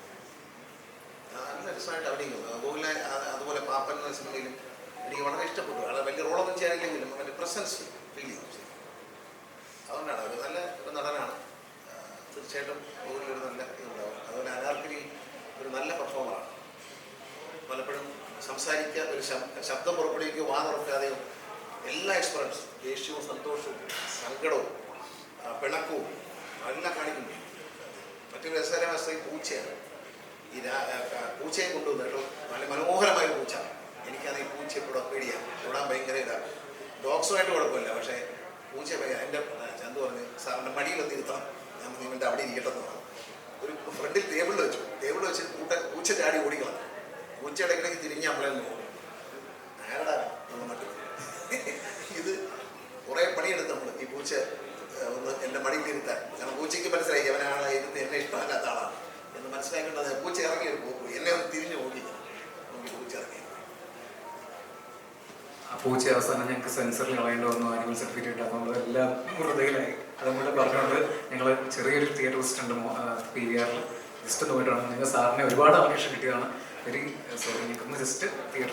[SPEAKER 3] നല്ല രസമായിട്ട് അഭിനയിക്കുന്നു ഗോകുലെ അതുപോലെ പാപ്പൻ എന്ന സിനിമയിലും എനിക്ക് വളരെ ഇഷ്ടപ്പെട്ടു. വളരെ വലിയ റോളൊന്നും ചെയ്യാനില്ലെങ്കിലും അവന്റെ പ്രസൻസ് ഫീൽ ചെയ്തു. അതുകൊണ്ടാണ് ഒരു നല്ല ഒരു നടനാണ്. തീർച്ചയായിട്ടും ഒരു നല്ല ഇതുണ്ടാവും. അതുപോലെ അനാർക്കലി ഒരു നല്ല പെർഫോമറാണ് പലപ്പോഴും സംസാരിക്കാൻ ഒരു ശബ്ദ പുറപ്പെടുവിക്കുകയോ വാ തുറക്കാതെയോ എല്ലാ എക്സ്പെറൻസും ദേഷ്യവും സന്തോഷവും സങ്കടവും പിണക്കവും എല്ലാം കാണിക്കുന്നു മറ്റൊരു രസകരമായ ഈ പൂച്ചയാണ്. ഈ പൂച്ചയെ കൊണ്ടുവന്നിട്ടോ നല്ല മനോഹരമായ പൂച്ച. എനിക്കത് ഈ പൂച്ചയെ ഇവിടെ പേടിയാണ് തൊടാൻ ഭയങ്കര ഇതാണ് ഡോഗ്സുമായിട്ട് കുഴപ്പമില്ല പക്ഷേ പൂച്ച എന്റെ ചന്തു പറഞ്ഞ് സാറിന്റെ മടിയിലൊന്ന് ഇരുത്തണം. ഞാൻ നിങ്ങളുടെ അവിടെ ഇരിക്കട്ടെന്ന് പറഞ്ഞു. ഒരു ഫ്രണ്ടിൽ ടേബിളിൽ വെച്ചു. ടേബിളിൽ വെച്ച് കൂട്ട പൂച്ച ചാടി ഓടിക്കണം പൂച്ച ഇടയ്ക്കിടയ്ക്ക് തിരിഞ്ഞ് നമ്മളെ ഒന്ന് പോകും ആരടാ നമ്മൾ ഇത് കുറേ പണിയെടുത്ത് നമ്മൾ ഈ പൂച്ച ഒന്ന് എന്റെ മടിയിൽ ഇരുത്താൻ കാരണം പൂച്ചയ്ക്ക് മനസ്സിലായി അവനാണ് ഇരുന്ന് എന്നെ ഇഷ്ടമല്ലാത്ത ആളാണ്. എന്ന് മനസ്സിലാക്കേണ്ടത് പൂച്ച ഇറങ്ങി ഒരു പോക്ക്. എന്നെ ഒന്ന് തിരിഞ്ഞു നോക്കി പൂച്ച ഇറങ്ങി.
[SPEAKER 1] പൂച്ച അവസാനം ഞങ്ങൾക്ക് സെൻസറിൽ കളയേണ്ടി വന്നു ആനിമൽ സർട്ടിഫിക്കറ്റ് അതുകൊണ്ട് എല്ലാം ഹൃദയയിലായി അതുകൊണ്ട് പറഞ്ഞുകൊണ്ട് ഞങ്ങൾ ചെറിയൊരു തിയേറ്റർ ഉണ്ട് പി വി ആറിൽ ജസ്റ്റ് ഒന്ന് പോയിട്ടാണ് നിങ്ങൾ സാറിനെ ഒരുപാട് അപേക്ഷ കിട്ടിയതാണ്. വെരി സോറി ഇപ്പം ജസ്റ്റ് തിയേറ്റർ